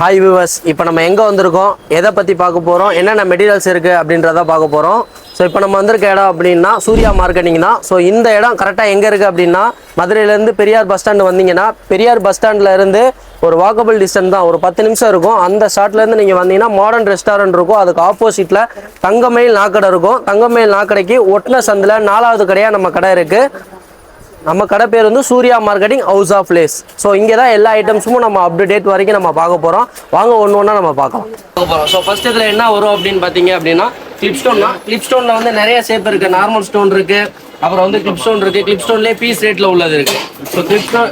Hi viewers இப்போ நம்ம எங்கே வந்திருக்கோம்? எதை பற்றி பார்க்க போகிறோம் என்னென்ன மெட்டீரியல்ஸ் இருக்குது அப்படின்றத பார்க்க போகிறோம் ஸோ இப்போ நம்ம வந்திருக்க இடம் அப்படின்னா சூர்யா மார்க்கெட்டிங் தான். ஸோ இந்த இடம் கரெக்டாக எங்கே இருக்குது அப்படின்னா மதுரையிலேருந்து பெரியார் பஸ் ஸ்டாண்டு வந்தீங்கன்னா பெரியார் பஸ் ஸ்டாண்டில் இருந்து ஒரு வாக்கபிள் டிஸ்டன்ஸ் தான். ஒரு பத்து நிமிஷம் இருக்கும். அந்த ஸ்டாட்லேருந்து நீங்கள் வந்தீங்கன்னா மாடர்ன் ரெஸ்டாரண்ட் இருக்கும். அதுக்கு ஆப்போசிட்டில் தங்கமயில் நாக்கடை இருக்கும். தங்கமயில் நாக்கடைக்கு ஒட்டின சந்தில் நாலாவது கடையாக நம்ம கடை இருக்குது நம்ம கடை பேர் வந்து Surya marketing house of lace. So இங்கே தான் எல்லா ஐட்டம்ஸும் நம்ம அப் டு டேட் வரைக்கும் நம்ம பார்க்க போகிறோம் வாங்க ஒன்று ஒன்றா நம்ம பார்க்கலாம். ஸோ ஃபஸ்ட் இதில் என்ன வரும் அப்படின்னு பார்த்தீங்க அப்படின்னா கிளிப் ஸ்டோன் தான் கிளிப் ஸ்டோனில் வந்து நிறைய ஷேப் இருக்குது நார்மல் ஸ்டோன் இருக்குது அப்புறம் வந்து கிளிப் ஸ்டோன் இருக்குது கிளிப் ஸ்டோன்லேயே பீஸ் ரேட்டில் உள்ளது இருக்குது ஸோ கிளிப் ஸ்டோன்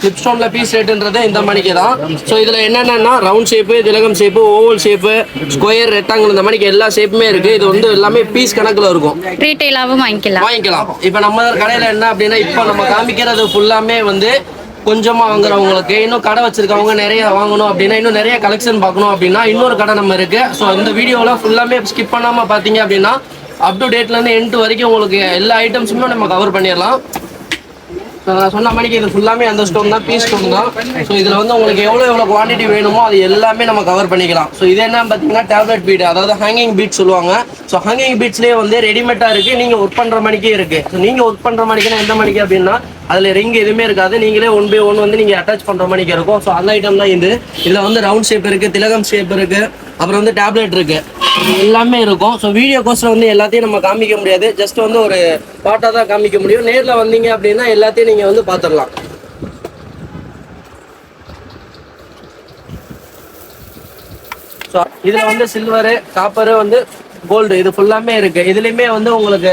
கிளிப் ஸ்டோனில் பீஸ் ரேட்டுன்றது இந்த மணிக்கு தான். ஸோ இதில் என்னென்னா ரவுண்ட் ஷேப்பு திலகம் shape oval shape square rectangle இந்த மணிக்கு எல்லா ஷேப்புமே இருக்குது இது வந்து எல்லாமே பீஸ் கணக்கில் இருக்கும். ரீட்டைலாவும் வாங்கிக்கலாம். வாங்கிக்கலாம். இப்போ நம்ம கடையில் என்ன அப்படின்னா இப்போ நம்ம காமிக்கிறது ஃபுல்லாமே வந்து கொஞ்சமாக வாங்குறவங்களுக்கு இன்னும் கடை வச்சிருக்கவங்க நிறைய வாங்கணும் அப்படின்னா இன்னும் நிறைய கலெக்ஷன் பார்க்கணும் அப்படின்னா இன்னொரு கடை நம்ம இருக்கு. ஸோ இந்த வீடியோவில் ஃபுல்லாமே ஸ்கிப் பண்ணாமல் பார்த்தீங்க அப்படின்னா அப் டு டேட்லேருந்து எண்டு வரைக்கும் உங்களுக்கு எல்லா ஐட்டம்ஸுமே நம்ம கவர் பண்ணிடலாம். சொன்ன மணிக்கு இது ஃபுல்லாமே அந்த ஸ்டோன் தான் பீஸ் ஸ்டோன் தான். ஸோ இதில் வந்து உங்களுக்கு எவ்வளோ எவ்வளோ குவான்டிட்டி வேணுமோ அது எல்லாமே நம்ம கவர் பண்ணிக்கலாம். ஸோ இது என்ன பார்த்தீங்கன்னா டேப்லெட் பீட் அதாவது ஹேங்கிங் பீட் சொல்லுவாங்க. ஸோ ஹேங்கிங் பீட்ஸ்லேயே வந்து ரெடிமேடாக இருக்குது நீங்கள் ஒர்க் பண்ணுற மணிக்கே இருக்குது ஸோ நீங்கள் ஒர்க் பண்ணுற மணிக்குன்னா எந்த மணிக்கு அப்படின்னா அதில் ரிங் எதுவுமே இருக்காது. நீங்களே ஒன் பை ஒன் வந்து நீங்கள் அட்டாச் பண்ணுற மணிக்கு இருக்கும். ஸோ அந்த ஐட்டம் தான் இது. இதில் வந்து ரவுண்ட் ஷேப் இருக்குது திலகம் ஷேப் இருக்குது அப்புறம் வந்து டேப்லெட் இருக்குது எல்லாமே இருக்கும். ஸோ வீடியோ கோஸ்ல வந்து எல்லாத்தையும் நம்ம காமிக்க முடியாது. ஜஸ்ட் வந்து ஒரு பாட்டாக தான் காமிக்க முடியும். நேரில் வந்தீங்க அப்படின்னா எல்லாத்தையும் நீங்கள் வந்து பார்த்துடலாம் ஸோ இதில் வந்து சில்வரு காப்பரு வந்து கோல்டு இது ஃபுல்லாமே இருக்கு. இதுலேயுமே வந்து உங்களுக்கு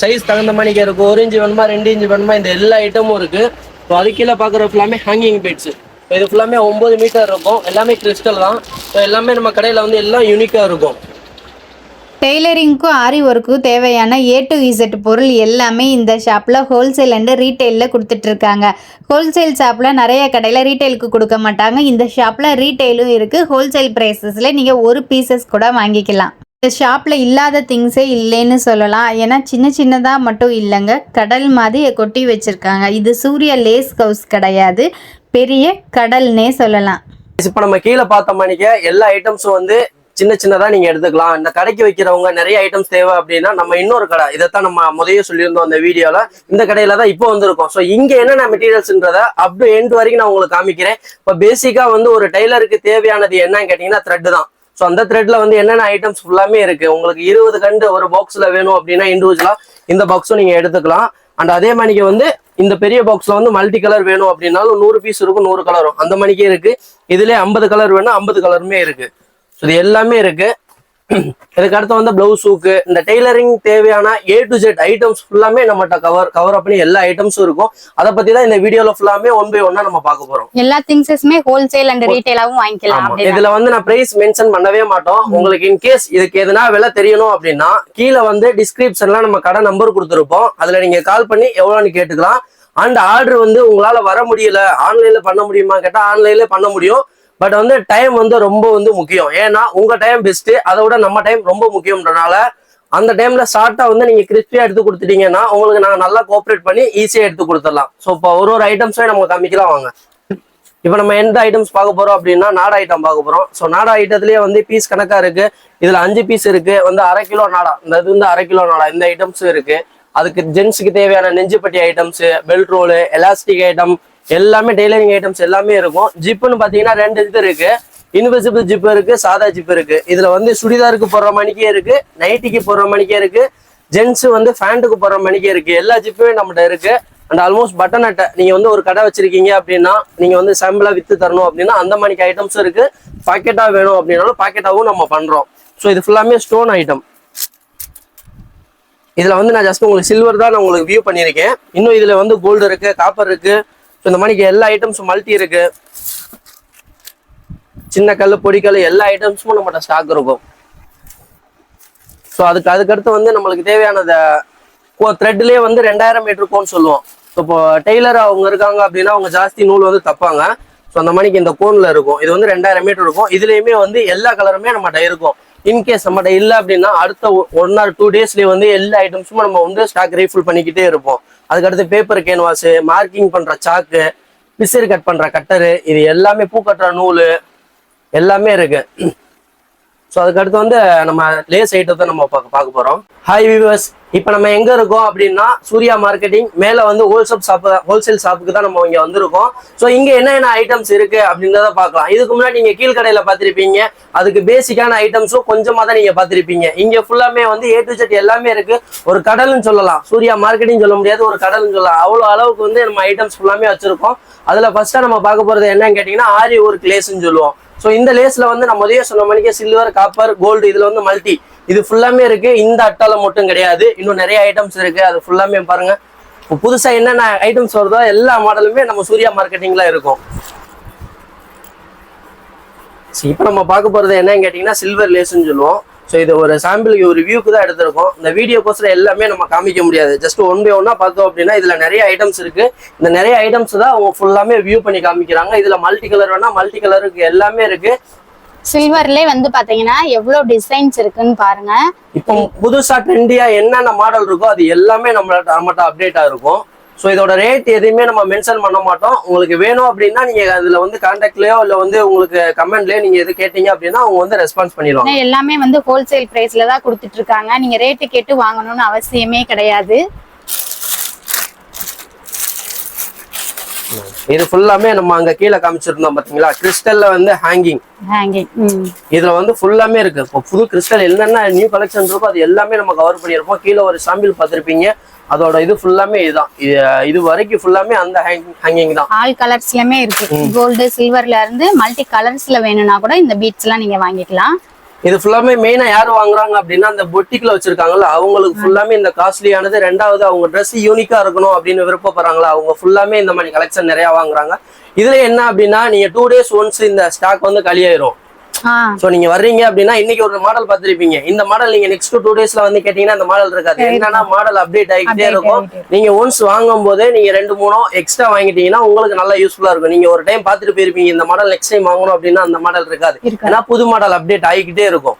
சைஸ் தகுந்த மாதிரிக்கு இருக்கும் ஒரு இன்ச்சு வேணுமா ரெண்டு இன்ச்சு வேணுமா இந்த எல்லா ஐட்டமும் இருக்குது ஸோ அது கீழே பார்க்குற ஃபுல்லாமே ஹேங்கிங் பெட்ஸு இது ஃபுல்லாமே ஒம்பது மீட்டர் இருக்கும். எல்லாமே கிறிஸ்டல் தான். ஸோ எல்லாமே நம்ம கடையில் வந்து எல்லாம் யூனிக்காக இருக்கும். டெய்லரிங்க்கும் ஆரி ஒர்க்கும் தேவையான ஏ டு இசட் பொருள் எல்லாமே இந்த ஷாப்பில் ஹோல்சேல் அண்டு ரீட்டைலில் கொடுத்துட்ருக்காங்க. ஹோல்சேல் ஷாப்பில் நிறைய கடையில் ரீட்டைலுக்கு கொடுக்க மாட்டாங்க. இந்த ஷாப்பில் ரீட்டைலும் இருக்குது ஹோல்சேல் ப்ரைஸஸில் நீங்கள் ஒரு பீசஸ் கூட வாங்கிக்கலாம். இந்த ஷாப்பில் இல்லாத திங்ஸே இல்லைன்னு சொல்லலாம். ஏன்னா சின்ன சின்னதாக மட்டும் இல்லைங்க. கடல் மாதிரி கொட்டி வச்சுருக்காங்க. இது சூர்யா லேஸ் ஹவுஸ் கிடையாது. பெரிய கடல்னே சொல்லலாம். இப்போ நம்ம கீழே பார்த்த மணிக்கு எல்லா ஐட்டம்ஸும் வந்து சின்ன சின்னதா நீங்க எடுத்துக்கலாம். இந்த கடைக்கு வைக்கிறவங்க நிறைய ஐட்டம்ஸ் தேவை அப்படின்னா நம்ம இன்னொரு கடை இதைத்தான் நம்ம முதல்ல சொல்லியிருந்தோம் அந்த வீடியோல. இந்த கடையில தான் இப்போ வந்திருக்கோம். ஸோ இங்க என்னென்ன மெட்டீரியல்ஸ்ன்றத அப் டு எண்ட் வரைக்கும் நான் உங்களுக்கு காமிக்கிறேன். இப்போ பேசிக்கா வந்து ஒரு டெய்லருக்கு தேவையானது என்னன்னு கேட்டீங்கன்னா த்ரெட் தான். ஸோ அந்த த்ரெட்ல வந்து என்னென்ன ஐட்டம்ஸ் ஃபுல்லாமே இருக்கு? உங்களுக்கு இருபது கண்டு ஒரு பாக்ஸ்ல வேணும் அப்படின்னா இண்டிவிஜுவலா இந்த பாக்ஸும் நீங்க எடுத்துக்கலாம். அண்ட் அதே மாதிரி வந்து இந்த பெரிய பாக்ஸ்ல வந்து மல்டி கலர் வேணும் அப்படின்னாலும் நூறு பீஸ் இருக்கும் நூறு கலரும் அந்த மணிக்கே இருக்கு. இதுல ஐம்பது கலர் வேணும் ஐம்பது கலருமே இருக்கு. இது எல்லாமே இருக்கு. இதுக்கு அடுத்து வந்து பிளவுஸ் சூக்கு இந்த டெய்லரிங் தேவையான ஏ டு ஜெட் ஐட்டம்ஸ் ஃபுல்லாமே நம்மகிட்ட கவர் கவர் பண்ணி எல்லா ஐட்டம்ஸும் இருக்கும். அதை பத்தி தான் இந்த வீடியோல ஃபுல்லாமே ஒன் பை ஒன்னா நம்ம பார்க்க போறோம். எல்லா திங்ஸஸுமே ஹோல்சேல் அண்ட் ரீட்டைலாவும் வாங்கிக்கலாம். இதுல வந்து நான் பிரைஸ் மென்ஷன் பண்ணவே மாட்டோம். உங்களுக்கு இன் கேஸ் இதுக்கு எதனா விலை தெரியணும் அப்படின்னா கீழே வந்து டிஸ்கிரிப்ஷன்ல நம்ம கடை நம்பர் கொடுத்துருப்போம். அதுல நீங்க கால் பண்ணி எவ்வளோன்னு கேட்டுக்கலாம். அண்ட் ஆர்டர் வந்து உங்களால வர முடியல. ஆன்லைன்ல பண்ண முடியுமா கேட்டா ஆன்லைன்ல பண்ண முடியும். பட் வந்து டைம் வந்து ரொம்ப வந்து முக்கியம். ஏன்னா உங்க டைம் பெஸ்ட்டு அதை விட நம்ம டைம் ரொம்ப முக்கியம்ன்றனால அந்த டைம்ல ஷார்ட்டா வந்து நீங்க கிறிஸ்பியா எடுத்து கொடுத்துட்டீங்கன்னா உங்களுக்கு நாங்க நல்லா கோஆப்ரேட் பண்ணி ஈஸியா எடுத்து கொடுத்துடலாம். ஸோ இப்போ ஒரு ஒரு ஐட்டம்ஸே நம்ம காமிக்கலாம் வாங்க. இப்போ நம்ம எந்த ஐட்டம்ஸ் பார்க்க போறோம் அப்படின்னா நாடா ஐட்டம் பார்க்க போறோம். ஸோ நாடா ஐட்டத்திலேயே வந்து பீஸ் கணக்கா இருக்கு. இதுல அஞ்சு பீஸ் இருக்கு. வந்து அரை கிலோ நாடா. இந்த இது வந்து அரை கிலோ நாடா. இந்த ஐட்டம்ஸும் இருக்கு. அதுக்கு ஜென்ஸுக்கு தேவையான நெஞ்சுப்பட்டி items belt roll elastic item எல்லாமே டெய்லரிங் ஐட்டம்ஸ் எல்லாமே இருக்கும். ஜிப்புன்னு பார்த்தீங்கன்னா ரெண்டு இது இருக்கு. இன்விசிபிள் ஜிப் இருக்கு சாதா ஜிப் இருக்கு. இதுல வந்து சுடிதாருக்கு போடுற மணிக்கே இருக்கு நைட்டிக்கு போடுற மணிக்கே இருக்கு ஜென்ஸ் வந்து ஃபேண்ட்டுக்கு போடுற மணிக்கே இருக்கு. எல்லா ஜிப்புமே நம்மகிட்ட இருக்கு. அண்ட் ஆல்மோஸ்ட் பட்டன் அட்டை நீங்க வந்து ஒரு கடை வச்சிருக்கீங்க அப்படின்னா நீங்க வந்து சாம்பிளா வித்து தரணும் அப்படின்னா அந்த மணிக்கு ஐட்டம்ஸும் இருக்கு. பாக்கெட்டா வேணும் அப்படின்னாலும் பாக்கெட்டாவும் நம்ம பண்றோம். ஸோ இது ஃபுல்லாமே ஸ்டோன் ஐட்டம் இதுல வந்து நான் ஜஸ்ட் உங்களுக்கு சில்வர் தான் நான் உங்களுக்கு வியூ பண்ணியிருக்கேன். இன்னும் இதுல வந்து கோல்டு இருக்கு காப்பர் இருக்கு. இந்த மாதிரி எல்லா ஐட்டம்ஸும் மல்டி இருக்கு. சின்ன கல் பொடிக்கல் எல்லா ஐட்டம்ஸும் நம்மகிட்ட ஸ்டாக் இருக்கும். ஸோ அதுக்கு அதுக்கடுத்து வந்து நம்மளுக்கு தேவையானத த்ரெட்லேயே வந்து ரெண்டாயிரம் மீட்டர் கோன் சொல்லுவோம். இப்போ டெய்லர் அவங்க இருக்காங்க அப்படின்னா அவங்க ஜாஸ்தி நூல் வந்து தப்பாங்க. ஸோ அந்த மணிக்கு இந்த கோன்ல இருக்கும். இது வந்து ரெண்டாயிரம் மீட்டர் இருக்கும். இதுலேயுமே வந்து எல்லா கலருமே நம்மகிட்ட இருக்கும். இன்கேஸ் நம்மகிட்ட இல்லை அப்படின்னா அடுத்த ஒன் ஆர் டூ டேஸ்லேயே வந்து எல்லா ஐட்டம்ஸும் நம்ம வந்து ஸ்டாக் ரீஃபில் பண்ணிக்கிட்டே இருப்போம். அதுக்கடுத்து பேப்பர் கேன்வாஸு மார்க்கிங் பண்ணுற சாக்கு பிசிறு கட் பண்ணுற கட்டரு இது எல்லாமே பூ கட்டுற நூல் எல்லாமே இருக்கு. ஸோ அதுக்கடுத்து வந்து நம்ம லேஸ் ஐட்டத்தை நம்ம பார்க்க பார்க்க போகிறோம் ஹாய் வியூவர்ஸ் இப்போ நம்ம எங்கே இருக்கோம் அப்படின்னா சூர்யா மார்க்கெட்டிங் மேலே வந்து ஹோல்சேல் ஷாப்பு ஹோல்சேல் ஷாப்புக்கு தான் நம்ம இங்கே வந்திருக்கோம். ஸோ இங்கே என்னென்ன ஐட்டம்ஸ் இருக்கு அப்படின்றத பார்க்கலாம். இதுக்கு முன்னாடி நீங்க கீழ்கடையில் பார்த்திருப்பீங்க. அதுக்கு பேசிக்கான ஐட்டம்ஸும் கொஞ்சமா தான் நீங்கள் பார்த்திருப்பீங்க. இங்கே ஃபுல்லாமே வந்து ஏ டு செட் எல்லாமே இருக்கு. ஒரு கடல்னு சொல்லலாம். சூர்யா மார்க்கெட்டிங் சொல்ல முடியாது ஒரு கடல்னு சொல்லலாம். அவ்வளோ அளவுக்கு வந்து நம்ம ஐட்டம்ஸ் ஃபுல்லாமே வச்சுருக்கோம். அதில் ஃபஸ்ட்டாக நம்ம பார்க்க போறது என்னன்னு கேட்டிங்கன்னா ஆரி ஒரு கிளேஸ்ன்னு சொல்லுவோம். ஸோ இந்த லேஸ்ல வந்து நம்ம உதய சொன்ன மணிக்கு சில்வர் காப்பர் கோல்டு இதுல வந்து மல்டி இது ஃபுல்லாமே இருக்கு. இந்த அட்டால மட்டும் கிடையாது. இன்னும் நிறைய ஐட்டம்ஸ் இருக்கு. அது ஃபுல்லாமே பாருங்க. இப்போ புதுசா என்னென்ன ஐட்டம்ஸ் வருதோ எல்லா மாடலுமே நம்ம சூர்யா மார்க்கெட்டிங்ல இருக்கும். இப்போ நம்ம பார்க்க போறது என்னன்னு கேட்டிங்கன்னா சில்வர் லேஸ்ன்னு சொல்லுவோம். ஸோ இது ஒரு சாம்பிளுக்கு ஒரு வியூக்கு தான் எடுத்திருக்கோம். இந்த வீடியோக்கோசரம் எல்லாமே நம்ம காமிக்க முடியாது. ஜஸ்ட் ஒன் பை ஒன்னா பார்த்தோம் அப்படின்னா இதுல நிறைய ஐட்டம்ஸ் இருக்கு. இந்த நிறைய ஐட்டம்ஸ் தான் அவங்க ஃபுல்லாமே வியூ பண்ணி காமிக்கிறாங்க. இதுல மல்டி கலர் வேணா மல்டி கலருக்கு எல்லாமே இருக்கு. சில்வர்லயே வந்து பாத்தீங்கன்னா எவ்வளவு டிசைன்ஸ் இருக்குன்னு பாருங்க. இப்போ புதுசா ட்ரெண்டியா என்னென்ன மாடல் இருக்கோ அது எல்லாமே நம்மள்ட்ட நம்மகிட்ட அப்டேட்டா இருக்கும். ஸோ இதோட ரேட் எதையுமே நம்ம மென்ஷன் பண்ண மாட்டோம். உங்களுக்கு வேணும் அப்படின்னா நீங்க அதுல வந்து கான்டாக்ட்லயோ இல்ல வந்து உங்களுக்கு கமெண்ட்லயோ நீங்க எது கேட்டீங்க அப்படின்னா அவங்க வந்து ரெஸ்பான்ஸ் பண்ணிடுவாங்க. எல்லாமே வந்து ஹோல்சேல் பிரைஸ்ல தான் கொடுத்துட்டு இருக்காங்க. நீங்க ரேட்டு கேட்டு வாங்கணும்னு அவசியமே கிடையாது. இது ஃபுல்லாமே நம்ம அங்க கீழே காமிச்சிருந்தோம் பாத்தீங்களா? கிறிஸ்டல்ல வந்து ஹேங்கிங் ஹேங்கிங் இதுல வந்து ஃபுல்லாமே இருக்கு. இப்போ புது கிறிஸ்டல் என்னென்ன நியூ கலெக்ஷன் இருக்கோ அது எல்லாமே நம்ம கவர் பண்ணியிருப்போம். கீழே ஒரு சாம்பிள் பார்த்திருப்பீங்க. அதோட இது ஃபுல்லாமே இதுதான். இது வரைக்கும் ஃபுல்லாமே அந்த ஹேங்கிங் தான். ஆல் கலர்ஸ்லயுமே இருக்கு. கோல்டு சில்வர்ல இருந்து மல்டி கலர்ஸ்ல வேணும்னா கூட இந்த பீட்ஸ் எல்லாம் நீங்க வாங்கிக்கலாம். இது ஃபுல்லாமே மெயினா யார் வாங்குறாங்க அப்படின்னா அந்த பொட்டிக்ல வச்சிருக்காங்கல்ல அவங்களுக்கு ஃபுல்லாமே இந்த காஸ்ட்லியானது ரெண்டாவது அவங்க Dress யூனிக்கா இருக்கணும் அப்படின்னு விருப்பப்படுறாங்களா அவங்க ஃபுல்லாமே இந்த மாதிரி கலெக்ஷன் நிறைய வாங்குறாங்க. இதுல என்ன அப்படின்னா நீங்க டூ டேஸ் ஒன்ஸ் இந்த ஸ்டாக் வந்து காலியாயிரும் சோ நீங்க வர்றீங்க அப்படின்னா இன்னைக்கு ஒரு மாடல் பார்த்திருப்பீங்க. இந்த மாடல் நீங்க நெக்ஸ்ட் டூ டேஸ்ல வந்து கேட்டீங்கன்னா அந்த மாடல் இருக்காது. என்னன்னா மாடல் அப்டேட் ஆகிட்டே இருக்கும். நீங்க ஒன்ஸ் வாங்கும் போதே நீங்க ரெண்டு மூணோ எக்ஸ்ட்ரா வாங்கிட்டீங்கன்னா உங்களுக்கு நல்லா யூஸ்ஃபுல்லா இருக்கும். நீங்க ஒரு டைம் பார்த்துட்டு போயிருப்பீங்க இந்த மாடல் நெக்ஸ்ட் டைம் வாங்கணும் அப்படின்னா அந்த மாடல் இருக்காது. ஏன்னா புது மாடல் அப்டேட் ஆகிக்கிட்டே இருக்கும்.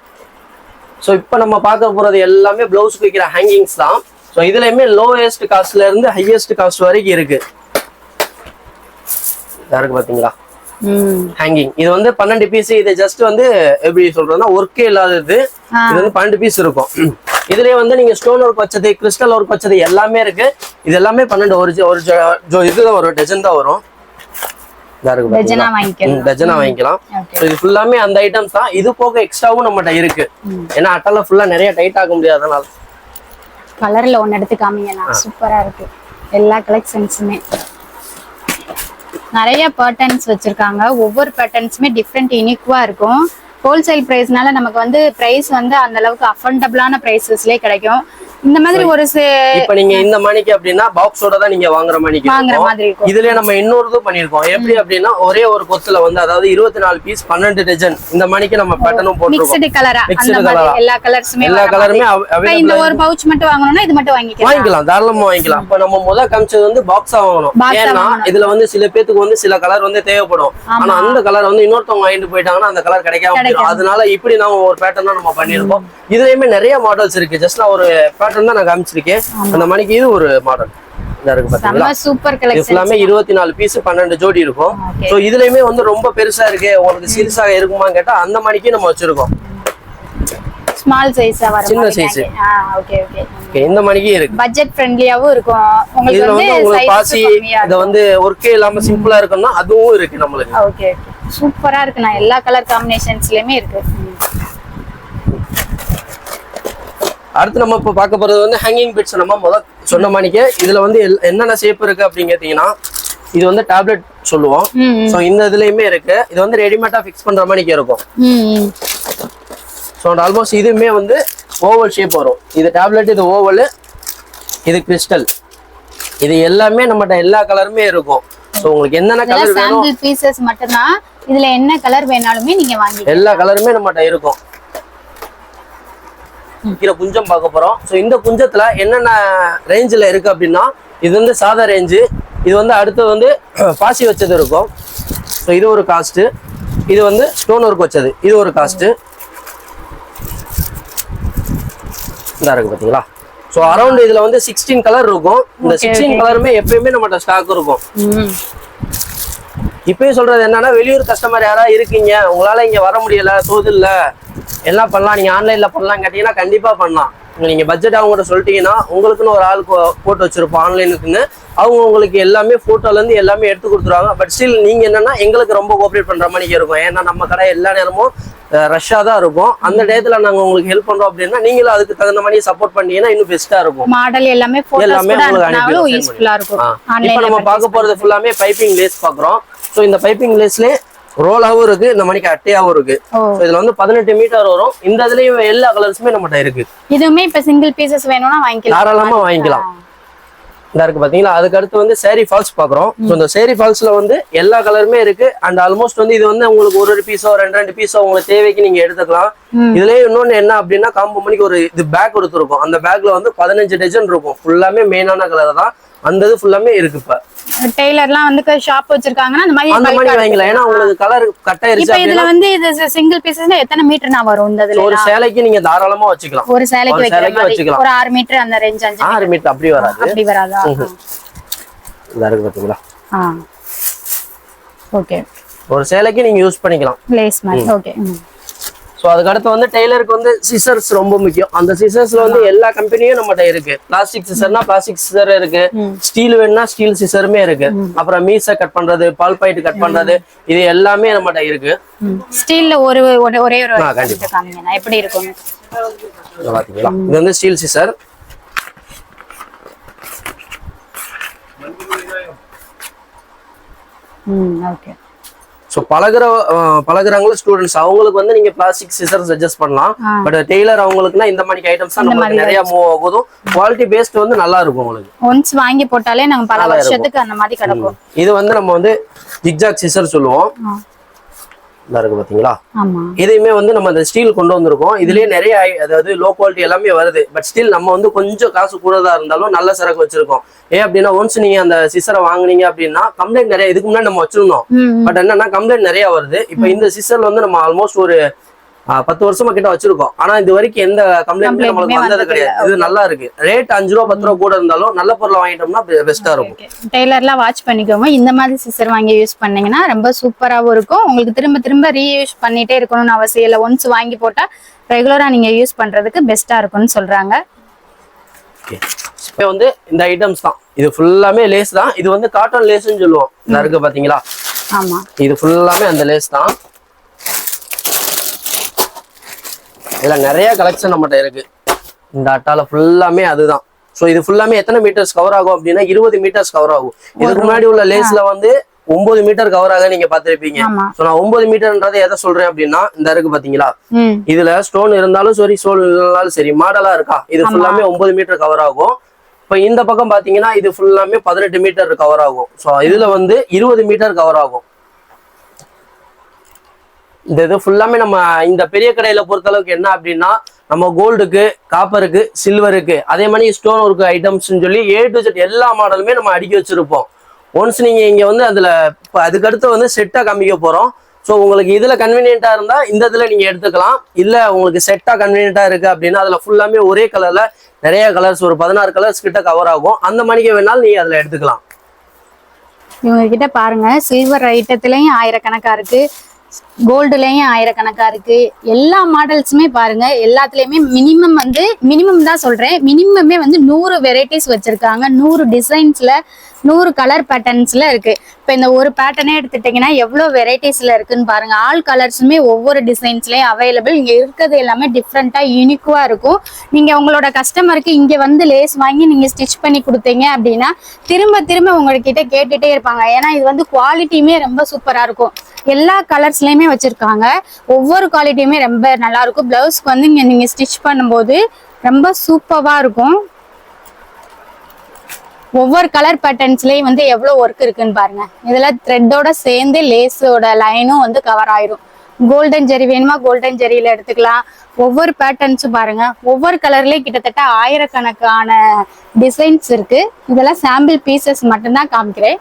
ஸோ இப்போ நம்ம பார்க்க போறது எல்லாமே பிளவுஸ்க்கு வைக்கிற ஹேங்கிங்ஸ் தான். ஸோ இதுலயுமே லோவஸ்ட் காஸ்ட்ல இருந்து ஹையஸ்ட் காஸ்ட் வரைக்கும் இருக்கு. யாருக்கு பாத்தீங்களா? ஹேங்கிங் இது வந்து பன்னெண்டு பீஸ் இது ஜஸ்ட் வந்து எப்படி சொல்றதுன்னா ஒர்க்கே இல்லாதது. இது வந்து பன்னெண்டு பீஸ் இருக்கும். இதுலயே வந்து நீங்க ஸ்டோன் ஒர்க் வச்சது கிறிஸ்டல் ஒர்க் வச்சது எல்லாமே இருக்கு. இது எல்லாமே பன்னெண்டு ஒரு ஒரு இதுதான் வரும். டஜன் தான் வரும். டஜனா? வாங்கிக்கலாம். இது ஃபுல்லாமே அந்த ஐட்டம்ஸ் தான். இது போக எக்ஸ்ட்ராவும் நம்மகிட்ட இருக்கு. ஏன்னா அட்டால ஃபுல்லா நிறைய டைட் ஆக முடியாது அதனால கலர்ல ஒன்னு எடுத்து காமிங்கண்ணா சூப்பரா இருக்கு. எல்லா கலெக்ஷன்ஸுமே நிறைய பேட்டர்ன்ஸ் வச்சிருக்காங்க. ஒவ்வொரு பேட்டர்ன்ஸுமே டிஃப்ரெண்ட் யூனிக்வா இருக்கும். ஹோல்சேல் ப்ரைஸ்னால நமக்கு வந்து ப்ரைஸ் வந்து அந்த அளவுக்கு ப்ரைஸஸ்லேயே கிடைக்கும். இந்த மாதிரி ஒரு இப்ப நீங்க இந்த மணிக்கு அப்படின்னா பாக்ஸோட தான் நீங்க வாங்குற மணிக்கு வாங்குற. மாதிரி இதுல நம்ம இன்னொரு இது பண்ணிருக்கோம் எப்படி அப்படின்னா ஒரே ஒரு கொத்துல வந்து அதாவது இருபத்தி நாலு பீஸ் பன்னெண்டு டஜன் இந்த மணிக்கு நம்ம பேட்டர்னும் போட்டிருக்கோம். மிக்சடு கலரா. எல்லா கலர்ஸுமே எல்லா கலருமே இந்த ஒரு பவுச் மட்டும் வாங்கணும்னா இது மட்டும் வாங்கிக்கலாம். வாங்கிக்கலாம் தாராளமா வாங்கிக்கலாம். இப்ப நம்ம முத காமிச்சது வந்து பாக்ஸா வாங்கணும். ஏன்னா. இதுல வந்து சில பேத்துக்கு வந்து சில கலர் வந்து தேவைப்படும். ஆனா அந்த கலர் வந்து இன்னொருத்தவங்க வாங்கிட்டு போயிட்டாங்கன்னா அந்த கலர் கிடைக்காம. அதனால இப்படி நாம ஒரு பேட்டர்ன் நம்ம பண்ணிருக்கோம் இதுலயுமே நிறைய மாடல்ஸ் இருக்கு. ஜஸ்ட் நான் ஒரு பேட்டர்ன் தான் நான் காமிச்சிருக்கேன். அந்த மணிக்கு இது ஒரு மாடல் ஃபுல்லாமே இருபத்தி நாலு பீஸ் பன்னெண்டு ஜோடி இருக்கும். சோ இதுலயுமே வந்து ரொம்ப பெருசா இருக்கு. உங்களுக்கு சிறுசாக இருக்குமான்னு கேட்டா அந்த மணிக்கு நம்ம வச்சிருக்கோம். ஸ்மால் சைஸா வர சின்ன. ஆ ஓகே இந்த மணிக்கு இருக்கு. பட்ஜெட் ஃப்ரெண்ட்லியாவும் இருக்கும். உங்களுக்கு வந்து உங்களுக்கு பாசி இத வந்து ஒர்க்கே இல்லாம சிம்பிளா இருக்கும்னா அதுவும் இருக்கு நம்மளுக்கு. ஓகே சூப்பரா இருக்கு. நான் எல்லா கலர் காம்பினேஷன்ஸ்லயுமே இருக்கு. அடுத்து நம்ம இப்ப பார்க்க போறது வந்து ஹேங்கிங் பிட்ஸ் நம்ம முதல் சொன்ன மணிக்கு. இதுல வந்து என்னென்ன ஷேப் இருக்கு அப்படின்னு கேட்டீங்கன்னா இது வந்து டேப்லெட் சொல்லுவோம். சோ இந்த இதுலயுமே இருக்கு. இது வந்து ரெடிமேடா ஃபிக்ஸ் பண்ற மணிக்கு இருக்கும். ஸோ ஆல்மோஸ்ட் இதுவுமே வந்து ஓவல் ஷேப் வரும். இது டேப்லெட் இது ஓவல் இது கிறிஸ்டல் இது எல்லாமே நம்மகிட்ட எல்லா கலருமே இருக்கும். ஸோ உங்களுக்கு என்னென்ன கலர் வேணும்? பீசஸ் மட்டும்தான். இதுல என்ன கலர் வேணாலுமே நீங்க வாங்கிக்கலாம். எல்லா கலருமே நம்மகிட்ட இருக்கும். கீழே குஞ்சம் பார்க்க போறோம். ஸோ இந்த குஞ்சத்துல என்னென்ன ரேஞ்சில் இருக்கு அப்படின்னா இது வந்து சாதா ரேஞ்சு இது வந்து அடுத்து வந்து பாசி வச்சது இருக்கும். ஸோ இது ஒரு காஸ்ட்டு இது வந்து ஸ்டோன் ஒர்க் வச்சது. இது ஒரு காஸ்ட்டு இந்த இருக்கு பார்த்தீங்களா ஸோ அரௌண்ட் இதுல வந்து சிக்ஸ்டீன் கலர் இருக்கும். இந்த சிக்ஸ்டீன். கலருமே எப்பயுமே நம்மகிட்ட ஸ்டாக் இருக்கும். இப்பயும் சொல்றது என்னன்னா வெளியூர் கஸ்டமர் யாராவது இருக்கீங்க? உங்களால இங்க வர முடியல தோது என்ன பண்ணலாம்? நீங்க ஆன்லைன்ல பண்ணலாம். கேட்டீங்கன்னா கண்டிப்பா பண்ணலாம். நீங்க பட்ஜெட் அவங்ககிட்ட சொல்லிட்டீங்கன்னா உங்களுக்குன்னு ஒரு ஆள் போட்டு வச்சிருப்போம் ஆன்லைனுக்குன்னு. அவங்க உங்களுக்கு எல்லாமே போட்டோல இருந்து எல்லாமே எடுத்து கொடுத்துருவாங்க. பட் ஸ்டில் நீங்க என்னன்னா எங்களுக்கு ரொம்ப கோஆப்ரேட் பண்ற மாதிரி இருக்கும். ஏன்னா நம்ம கடை எல்லா நேரமும் ரஷ்ஷா தான் இருக்கும். அந்த டயத்துல நாங்க உங்களுக்கு ஹெல்ப் பண்றோம் அப்படின்னா நீங்களும் அதுக்கு தகுந்த மாதிரி சப்போர்ட் பண்ணீங்கன்னா இன்னும் பெஸ்டா இருக்கும். மாடல் எல்லாமே எல்லாமே உங்களுக்கு அனுப்பி. இப்போ நம்ம பார்க்க போறது ஃபுல்லாமே பைப்பிங் லேஸ் பாக்குறோம் ஸோ இந்த பைப்பிங் லேஸ்லயே ரோலாவும் இருக்கு இந்த மணிக்கு அட்டையாவும் இருக்கு. இதுல வந்து பதினெட்டு மீட்டர் வரும். இந்த இதுலயும் எல்லா கலர்ஸுமே நம்மகிட்ட இருக்கு. இதுவுமே இப்ப சிங்கிள் பீசஸ் வேணும்னா வாங்கிக்கலாம். தாராளமா வாங்கிக்கலாம். இந்த இருக்கு பாத்தீங்களா? அதுக்கு அடுத்து வந்து சேரி ஃபால்ஸ் பாக்குறோம். இந்த சேரி ஃபால்ஸ்ல வந்து எல்லா கலருமே இருக்கு. அண்ட் ஆல்மோஸ்ட் வந்து இது வந்து உங்களுக்கு ஒரு ஒரு பீஸோ ரெண்டு ரெண்டு பீஸோ உங்களுக்கு தேவைக்கு நீங்க எடுத்துக்கலாம். இதுலயே இன்னொன்னு என்ன அப்படின்னா காம்போ மணிக்கு ஒரு இது பேக் கொடுத்துருக்கும். அந்த பேக்ல வந்து பதினஞ்சு டஜன் இருக்கும். ஃபுல்லாமே மெயினான கலர் தான். அந்த இது ஃபுல்லாமே இருக்கு இப்ப. டெய்லர்லாம் வந்து ஷாப் வச்சிருக்காங்கன்னா அந்த மாதிரி அந்த மாதிரி ஆ வாங்கிக்கலாம். ஏன்னா உங்களுக்கு கலர் கட்டாயிருச்சு இப்ப இதுல வந்து இது சிங்கிள் பீசஸ்ல எத்தனை மீட்டர் நான் வரும் இந்த இதுல ஒரு சேலைக்கு நீங்க தாராளமா வச்சுக்கலாம். ஒரு சேலைக்கு வச்சுக்கலாம். ஒரு ஆறு மீட்டர் அந்த ரேஞ்ச் அஞ்சு ஆறு மீட்டர் அப்படி வராது. அப்படி வராதா? இதா இருக்கு பாத்தீங்களா? ஆ. ஓகே. ஒரு சேலைக்கு நீங்க யூஸ் பண்ணிக்கலாம். மாதிரி. ஓகே. ஸோ அதுக்கு அடுத்து வந்து டெய்லருக்கு வந்து சிசர்ஸ் ரொம்ப முக்கியம். அந்த சிசர்ஸ்ல வந்து எல்லா கம்பெனியும் நம்மகிட்ட இருக்கு. பிளாஸ்டிக் சிசர்னா பிளாஸ்டிக் சிசர் இருக்கு. ஸ்டீல் வேணும்னா ஸ்டீல் சிசருமே இருக்கு. அப்புறம் மீசை கட் பண்றது பால் பாயிண்ட் கட் பண்றது இது எல்லாமே நம்மகிட்ட இருக்கு. ஸ்டீல்ல ஒரு ஒரு- ஒரே கண்டிப்பா. எப்படி இருக்கும் இது வந்து ஸ்டீல் சிசர் ஓகே ஸோ பழகுற பழகுறாங்களோ ஸ்டூடெண்ட்ஸ் அவங்களுக்கு வந்து நீங்க பிளாஸ்டிக் சிசர் சஜஸ்ட் பண்ணலாம். பட் டெய்லர் அவங்களுக்குனா இந்த மாதிரி ஐட்டம்ஸ் தான் நம்மளுக்கு நிறைய மூவ் ஆகுதும் குவாலிட்டி பேஸ்ட் வந்து நல்லா இருக்கும் உங்களுக்கு. ஒன்ஸ் வாங்கி போட்டாலே நாங்க பல. வருஷத்துக்கு அந்த மாதிரி கிடக்கும். இது வந்து நம்ம வந்து ஜிக்ஜாக் சிசர் சொல்லுவோம். இருக்கு பாத்தீங்களா? இதையுமே வந்து நம்ம அந்த ஸ்டீல் கொண்டு வந்திருக்கோம். இதுலயே நிறைய அதாவது லோ குவாலிட்டி எல்லாமே வருது. பட் ஸ்டில் நம்ம வந்து கொஞ்சம் காசு கூடதா இருந்தாலும் நல்ல சரக்கு வச்சிருக்கோம். ஏன் அப்படின்னா ஒன்ஸ் நீங்க அந்த சிசரை வாங்குனீங்க அப்படின்னா கம்ப்ளைண்ட் நிறைய இதுக்கு முன்னாடி நம்ம வச்சிருந்தோம். பட் என்னன்னா கம்ப்ளைண்ட் நிறைய வருது. இப்போ இந்த சிசர்ல வந்து நம்ம ஆல்மோஸ்ட் ஒரு பத்து வருஷமா கிட்ட வச்சிருக்கோம். ஆனா இது வரைக்கும் எந்த கம்ப்ளைண்ட் நம்மளுக்கு வந்தது கிடையாது. இது நல்லா இருக்கு. ரேட் அஞ்சு ரூபா பத்து ரூபா கூட இருந்தாலும் நல்ல பொருளை வாங்கிட்டோம்னா பெஸ்டா இருக்கும். டெய்லர்லாம் வாட்ச் பண்ணிக்கோங்க. இந்த மாதிரி சிசர் வாங்கி யூஸ் பண்ணீங்கன்னா ரொம்ப சூப்பராகவும் இருக்கும். உங்களுக்கு திரும்ப திரும்ப ரீயூஸ் பண்ணிட்டே இருக்கணும்னு அவசியம் இல்லை. ஒன்ஸ் வாங்கி போட்டா ரெகுலரா நீங்க யூஸ் பண்றதுக்கு பெஸ்டா இருக்கும்னு சொல்றாங்க. இப்போ வந்து இந்த ஐட்டம்ஸ் தான். இது ஃபுல்லாமே லேஸ் தான். இது வந்து காட்டன் லேஸ்ன்னு சொல்லுவோம். இருக்கு பாத்தீங்களா? ஆமா. இது ஃபுல்லாமே அந்த லேஸ் தான். இதுல நிறைய கலெக்ஷன் நம்மகிட்ட இருக்கு. இந்த அட்டால ஃபுல்லாமே அதுதான். ஸோ இது ஃபுல்லாமே எத்தனை மீட்டர்ஸ் கவர் ஆகும் அப்படின்னா இருபது மீட்டர்ஸ் கவர் ஆகும். இதுக்கு முன்னாடி உள்ள லேஸ்ல வந்து ஒன்பது மீட்டர் கவர் ஆக நீங்க பார்த்திருப்பீங்க. ஆமா. ஸோ நான் ஒன்பது மீட்டர்ன்றதை எதை சொல்றேன் அப்படின்னா இந்த இருக்கு பாத்தீங்களா? இதுல ஸ்டோன் இருந்தாலும் சரி ஸ்டோன் இல்லைனாலும் சரி மாடலா இருக்கா? இது ஃபுல்லாமே ஒன்பது மீட்டர் கவர் ஆகும். இப்போ இந்த பக்கம் பாத்தீங்கன்னா இது ஃபுல்லாமே பதினெட்டு மீட்டர் கவர் ஆகும். ஸோ இதுல வந்து இருபது மீட்டர் கவர் ஆகும். இந்த இது ஃபுல்லாமே நம்ம இந்த பெரிய கடையில பொறுத்த அளவுக்கு என்ன அப்படின்னா நம்ம கோல்டுக்கு காப்பருக்கு சில்வருக்கு அதே மாதிரி ஸ்டோன் ஒர்க் ஐட்டம்ஸ்னு சொல்லி ஏ டு செட் எல்லா மாடலுமே நம்ம அடுக்கி வச்சிருப்போம். ஒன்ஸ் நீங்கள் இங்கே வந்து அதுல இப்போ அதுக்கடுத்து வந்து செட்டா காமிக்க போறோம். ஸோ உங்களுக்கு இதுல கன்வீனியன்ட்டா இருந்தா இந்த இதுல நீங்க எடுத்துக்கலாம். இல்லை உங்களுக்கு செட்டா கன்வீனியன்ட்டா இருக்கு அப்படின்னா அதுல ஃபுல்லாமே ஒரே கலர்ல நிறைய கலர்ஸ் ஒரு பதினாறு கலர்ஸ் கிட்ட கவர் ஆகும். அந்த மணிக்கு வேணாலும் நீங்க அதுல எடுத்துக்கலாம். இவங்க கிட்ட பாருங்க சில்வர் ஐட்டத்துலயும் ஆயிரக்கணக்கா இருக்கு. கோல்டுலயும் ஆயிரக்கணக்கா இருக்கு எல்லா மாடல்ஸுமே பாருங்க எல்லாத்துலயுமே மினிமம் வந்து மினிமம் தான் சொல்றேன். மினிமமே வந்து நூறு வெரைட்டிஸ் வச்சிருக்காங்க. நூறு டிசைன்ஸ்ல நூறு கலர் பேட்டர்ன்ஸ்ல இருக்கு. இப்போ இந்த ஒரு பேட்டர்னே எடுத்துட்டீங்கன்னா எவ்வளோ வெரைட்டிஸ்ல இருக்குன்னு பாருங்க. ஆல் கலர்ஸுமே ஒவ்வொரு டிசைன்ஸ்லயும் அவைலபிள் இங்க இருக்கிறது எல்லாமே டிஃப்ரெண்டா யூனிக்குவா இருக்கும். நீங்க உங்களோட கஸ்டமருக்கு இங்க வந்து லேஸ் வாங்கி நீங்க ஸ்டிச் பண்ணி கொடுத்தீங்க அப்படின்னா திரும்ப திரும்ப உங்ககிட்ட கேட்டுட்டே இருப்பாங்க. ஏன்னா இது வந்து குவாலிட்டியுமே ரொம்ப சூப்பரா இருக்கும். எல்லா கலர்ஸ்லயுமே வச்சிருக்காங்க. ஒவ்வொரு குவாலிட்டியுமே ரொம்ப நல்லா இருக்கும். பிளவுஸ்க்கு வந்து இங்க நீங்க ஸ்டிச் பண்ணும்போது ரொம்ப சூப்பராக இருக்கும். ஒவ்வொரு கலர் பேட்டர்ன்ஸ்லயும் வந்து எவ்வளவு ஒர்க் இருக்குன்னு பாருங்க. இதுல த்ரெட்டோட சேர்ந்து லேஸோட லைனும் வந்து கவர் ஆயிரும். கோல்டன் ஜெரி வேணுமா? கோல்டன் ஜெரியில எடுத்துக்கலாம். ஒவ்வொரு பேட்டர்ன்ஸும் பாருங்க. ஒவ்வொரு கலர்லயும் கிட்டத்தட்ட ஆயிரக்கணக்கான டிசைன்ஸ் இருக்கு. இதெல்லாம் சாம்பிள் பீசஸ் மட்டும்தான் காமிக்கிறேன்.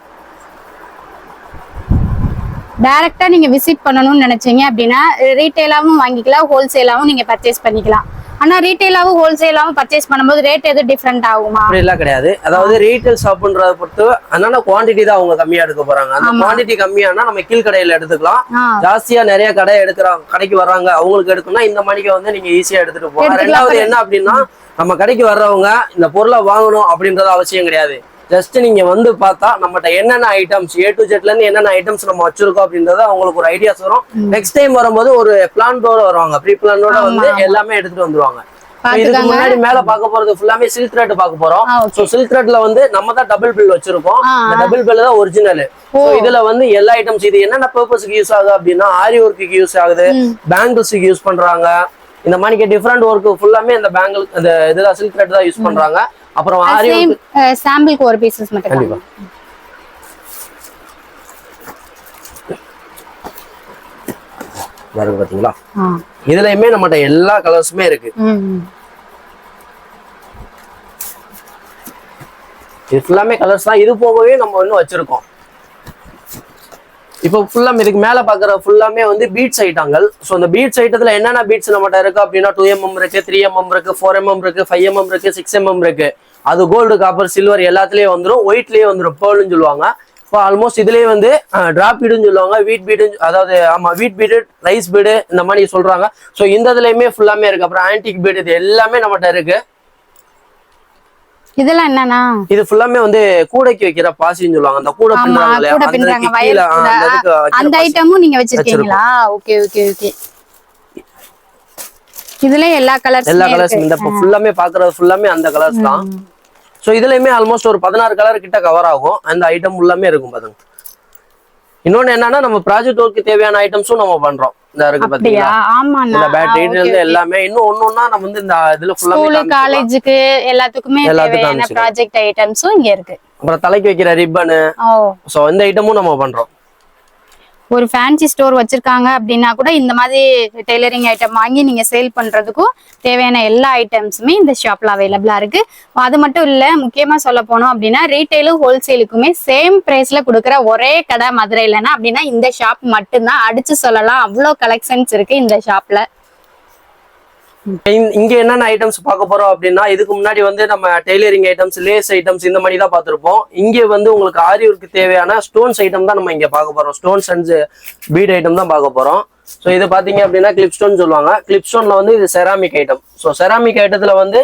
டைரக்டா நீங்க விசிட் பண்ணணும்னு நினைச்சீங்க அப்படின்னா ரீட்டைலாவும் வாங்கிக்கலாம் ஹோல்சேலாவும் நீங்க பர்ச்சேஸ் பண்ணிக்கலாம். ஆனா ரீட்டைலாவும் ஹோல்சேலாவும் பர்ச்சேஸ் பண்ணும்போது ரேட் எதுவும் டிஃப்ரெண்ட் ஆகுமா? அப்படி எல்லாம் கிடையாது. அதாவது ரீட்டைல் ஷாப்ன்றத பொறுத்து அதனால குவாண்டிட்டி தான் அவங்க கம்மியா எடுக்க போறாங்க. அந்த குவாண்டிட்டி கம்மியானா நம்ம கீழ்கடையில எடுத்துக்கலாம். ஆ. ஜாஸ்தியா நிறைய கடை எடுக்கிறாங்க கடைக்கு வர்றாங்க அவங்களுக்கு எடுக்கணும்னா இந்த மணிக்கு வந்து நீங்க ஈஸியா எடுத்துட்டு போகலாம். எடுத்துக்கலாம். ரெண்டாவது என்ன அப்படின்னா நம்ம கடைக்கு வர்றவங்க இந்த பொருளை வாங்கணும் அப்படின்றது அவசியம் கிடையாது. ஜஸ்ட் நீங்க வந்து பார்த்தா நம்மகிட்ட என்னென்ன ஐட்டம்ஸ் ஏ டு ஜெட்ல இருந்து என்னென்ன ஐட்டம்ஸ் நம்ம வச்சிருக்கோம் அப்படின்றத அவங்களுக்கு ஒரு ஐடியாஸ் வரும். நெக்ஸ்ட் டைம் வரும்போது ஒரு பிளான்டோட வருவாங்க. ப்ரீ பிளானோட வந்து எல்லாமே எடுத்துட்டு வந்துருவாங்க. இதுக்கு. முன்னாடி மேல பார்க்க போறது ஃபுல்லாமே சில்க் த்ரெட் பார்க்க போறோம். சோ சில்க் த்ரெட்ல வந்து நம்ம தான் டபுள் பில் வச்சிருக்கோம். இந்த டபுள் பில் தான் ஒரிஜினல். இதுல வந்து எல்லா ஐட்டம்ஸ் இது என்னென்ன பர்பஸ்க்கு யூஸ் ஆகுது அப்படின்னா ஆரி ஒர்க்குக்கு யூஸ் ஆகுது. பேங்கிள்ஸுக்கு யூஸ் பண்றாங்க. இந்த மாதிரி டிஃப்ரெண்ட் ஒர்க் ஃபுல்லாமே இந்த பேங்கிள் இந்த இதுதான் சில்க் த்ரெட் தான் யூஸ் பண்றாங்க. அப்புறம் ஆரி சாம்பிளுக்கு ஒரு பீசஸ் மட்டும் கண்டிப்பா. இருக்கு பாத்தீங்களா. இதுலயுமே நம்மகிட்ட எல்லா கலர்ஸுமே இருக்கு. இது ஃபுல்லாமே கலர்ஸ் தான் இது போகவே நம்ம இன்னும் வச்சிருக்கோம் இப்போ ஃபுல்லாக இதுக்கு மேலே பார்க்குற ஃபுல்லாமே வந்து பீட்ஸ் ஐட்டங்கள். ஸோ அந்த பீட்ஸ் ஐட்டத்தில் என்னென்ன பீட்ஸ் நம்மகிட்ட இருக்கு அப்படின்னா டூ எம்எம் இருக்குது த்ரீ எம்எம் இருக்குது ஃபோர் எம்எம் இருக்குது ஃபைவ் எம்எம் இருக்குது சிக்ஸ் எம்எம் இருக்குது அது கோல்டு காப்பர் சில்வர் எல்லாத்துலேயும் வந்துடும் ஒயிட்லேயே வந்துடும் பேர்ல்னு சொல்லுவாங்க. இப்போ ஆல்மோஸ்ட் இதுலேயே வந்து ட்ராப் பீடுன்னு சொல்லுவாங்க வீட் பீடு அதாவது ஆமாம் வீட் பீடு ரைஸ் பீடு இந்த மாதிரி சொல்கிறாங்க ஸோ இந்த இதுலேயுமே ஃபுல்லாமே இருக்குது அப்புறம் ஆன்டிக் பீடு இது எல்லாமே நம்மகிட்ட இருக்கு. இதெல்லாம் என்னன்னா? இது ஃபுல்லாமே வந்து கூடைக்கு வைக்கிற பாசின்னு சொல்லுவாங்க. அந்த கூடை இல்லையா? கூட அந்த பின்றாங்க வயல். அந்த. ஐட்டமும் நீங்க வச்சிருக்கீங்களா? Okay okay okay. இதுல எல்லா கலர்ஸ் எல்லா கலர்ஸ் இந்த ஃபுல்லாமே பாக்குறது ஃபுல்லாமே அந்த கலர்ஸ் தான். சோ இதுலயுமே ஆல்மோஸ்ட் ஒரு பதினாறு கலர் கிட்ட கவர் ஆகும். அந்த ஐட்டம் ஃபுல்லாமே இருக்கும் பாருங்க. இன்னொன்னு என்னன்னா நம்ம ப்ராஜெக்ட் ஒர்க்கு தேவையான ஐட்டம்ஸும் நம்ம பண்றோம். இந்த இருக்கு பாத்தீங்களா? இந்த பேட்டரியில இருந்து எல்லாமே இன்னும் ஒண்ணு ஒண்ணா நம்ம வந்து இந்த இதுல ஸ்கூலு ஃபுல்லாமே காலேஜுக்கு எல்லாத்துக்குமே எல்லாத்துக்கும். ப்ராஜெக்ட் ஐட்டம்ஸும் இங்க இருக்கு. அப்புறம் தலைக்கு வைக்கிற ரிப்பனு சோ இந்த ஐட்டமும் நம்ம பண்றோம். ஒரு ஃபேன்சி ஸ்டோர் வச்சிருக்காங்க அப்படின்னா கூட இந்த மாதிரி டெய்லரிங் ஐட்டம் வாங்கி நீங்க சேல் பண்றதுக்கும் தேவையான எல்லா ஐட்டம்ஸுமே இந்த ஷாப்ல அவைலபிளா இருக்கு. அது மட்டும் இல்ல முக்கியமா சொல்ல போனோம் அப்படின்னா ரீட்டைலும் ஹோல்சேலுக்குமே சேம் பிரைஸ்ல கொடுக்குற ஒரே கடை மதுரையிலன்னா அப்படின்னா இந்த ஷாப் மட்டும்தான். அடிச்சு சொல்லலாம் அவ்வளோ கலெக்ஷன்ஸ் இருக்கு இந்த ஷாப்ல இங்க- என்னென்ன ஐட்டம்ஸ் பார்க்க போறோம் அப்படின்னா இதுக்கு முன்னாடி வந்து நம்ம டெய்லரிங் ஐட்டம்ஸ் லேஸ் ஐட்டம்ஸ் இந்த மாதிரி தான் பார்த்திருப்போம். இங்க வந்து உங்களுக்கு ஆரியூருக்கு தேவையான ஸ்டோன்ஸ் ஐட்டம் தான் நம்ம இங்க பார்க்க போறோம். ஸ்டோன்ஸ் அண்ட் பீட் ஐட்டம் தான் பார்க்க போறோம். ஸோ இது பாத்தீங்க அப்படின்னா கிளிப் ஸ்டோன் சொல்லுவாங்க. கிளிப் ஸ்டோன்ல வந்து இது செராமிக் ஐட்டம் ஸோ செராமிக் ஐட்டத்துல வந்து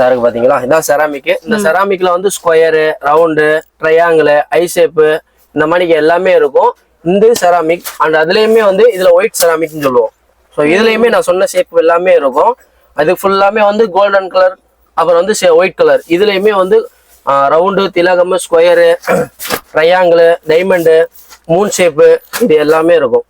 இருக்கு பாத்தீங்களா இதான் செராமிக் இந்த செராமிக்ல வந்து square round triangle eye shape இந்த மாதிரி எல்லாமே இருக்கும். இந்த செராமிக் அண்ட் அதுலயுமே வந்து இதுல ஒயிட் செராமிக்னு சொல்லுவோம். ஸோ இதுலயுமே நான் சொன்ன ஷேப் எல்லாமே இருக்கும். அது ஃபுல்லாமே வந்து கோல்டன் கலர் அப்புறம் வந்து ஒயிட் கலர் இதுலயுமே வந்து ரவுண்டு திலகம் square triangle diamond moon shape இது எல்லாமே இருக்கும்.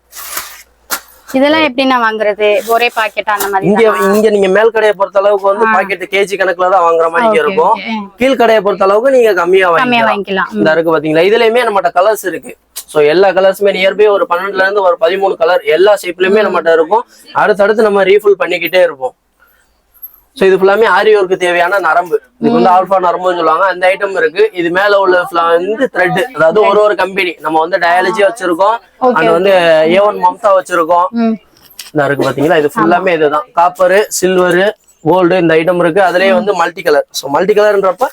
இதெல்லாம் எப்படி நான் வாங்குறது? ஒரே பாக்கெட் அந்த மாதிரி இங்க இங்க நீங்க மேல் கடையை பொறுத்த அளவுக்கு வந்து பாக்கெட் கேஜி கணக்குல தான் வாங்குற மாதிரி இருக்கும். கீழ் கடையை பொறுத்த அளவுக்கு நீங்க கம்மியா வாங்கிக்கலாம். இந்த இருக்கு பாத்தீங்களா? இதுலயுமே நம்மகிட்ட கலர்ஸ் இருக்கு. சோ எல்லா கலர்ஸுமே நியர்பை ஒரு பன்னெண்டுல இருந்து ஒரு பதிமூணு கலர் எல்லா ஷேப்லயுமே நம்மகிட்ட இருக்கும். அடுத்தடுத்து நம்ம ரீஃபில் பண்ணிக்கிட்டே இருப்போம். சோ இது ஃபுல்லாமே ஆரி ஒர்க்கு தேவையான நரம்பு. இதுக்கு வந்து ஆல்ஃபா நரம்புன்னு சொல்லுவாங்க. அந்த ஐட்டம் இருக்கு. இது மேல உள்ள வந்து த்ரெட் அதாவது ஒரு ஒரு கம்பெனி நம்ம வந்து டயாலஜி வச்சிருக்கோம். அண்ட் வந்து ஏ ஒன் மம்தா வச்சிருக்கோம். இந்த இருக்கு பாத்தீங்களா? இது ஃபுல்லாமே இதுதான். காப்பர் சில்வர் கோல்டு இந்த ஐட்டம் இருக்கு. அதுலயே வந்து மல்டி கலர் ஸோ மல்டி கலர்ன்றப்ப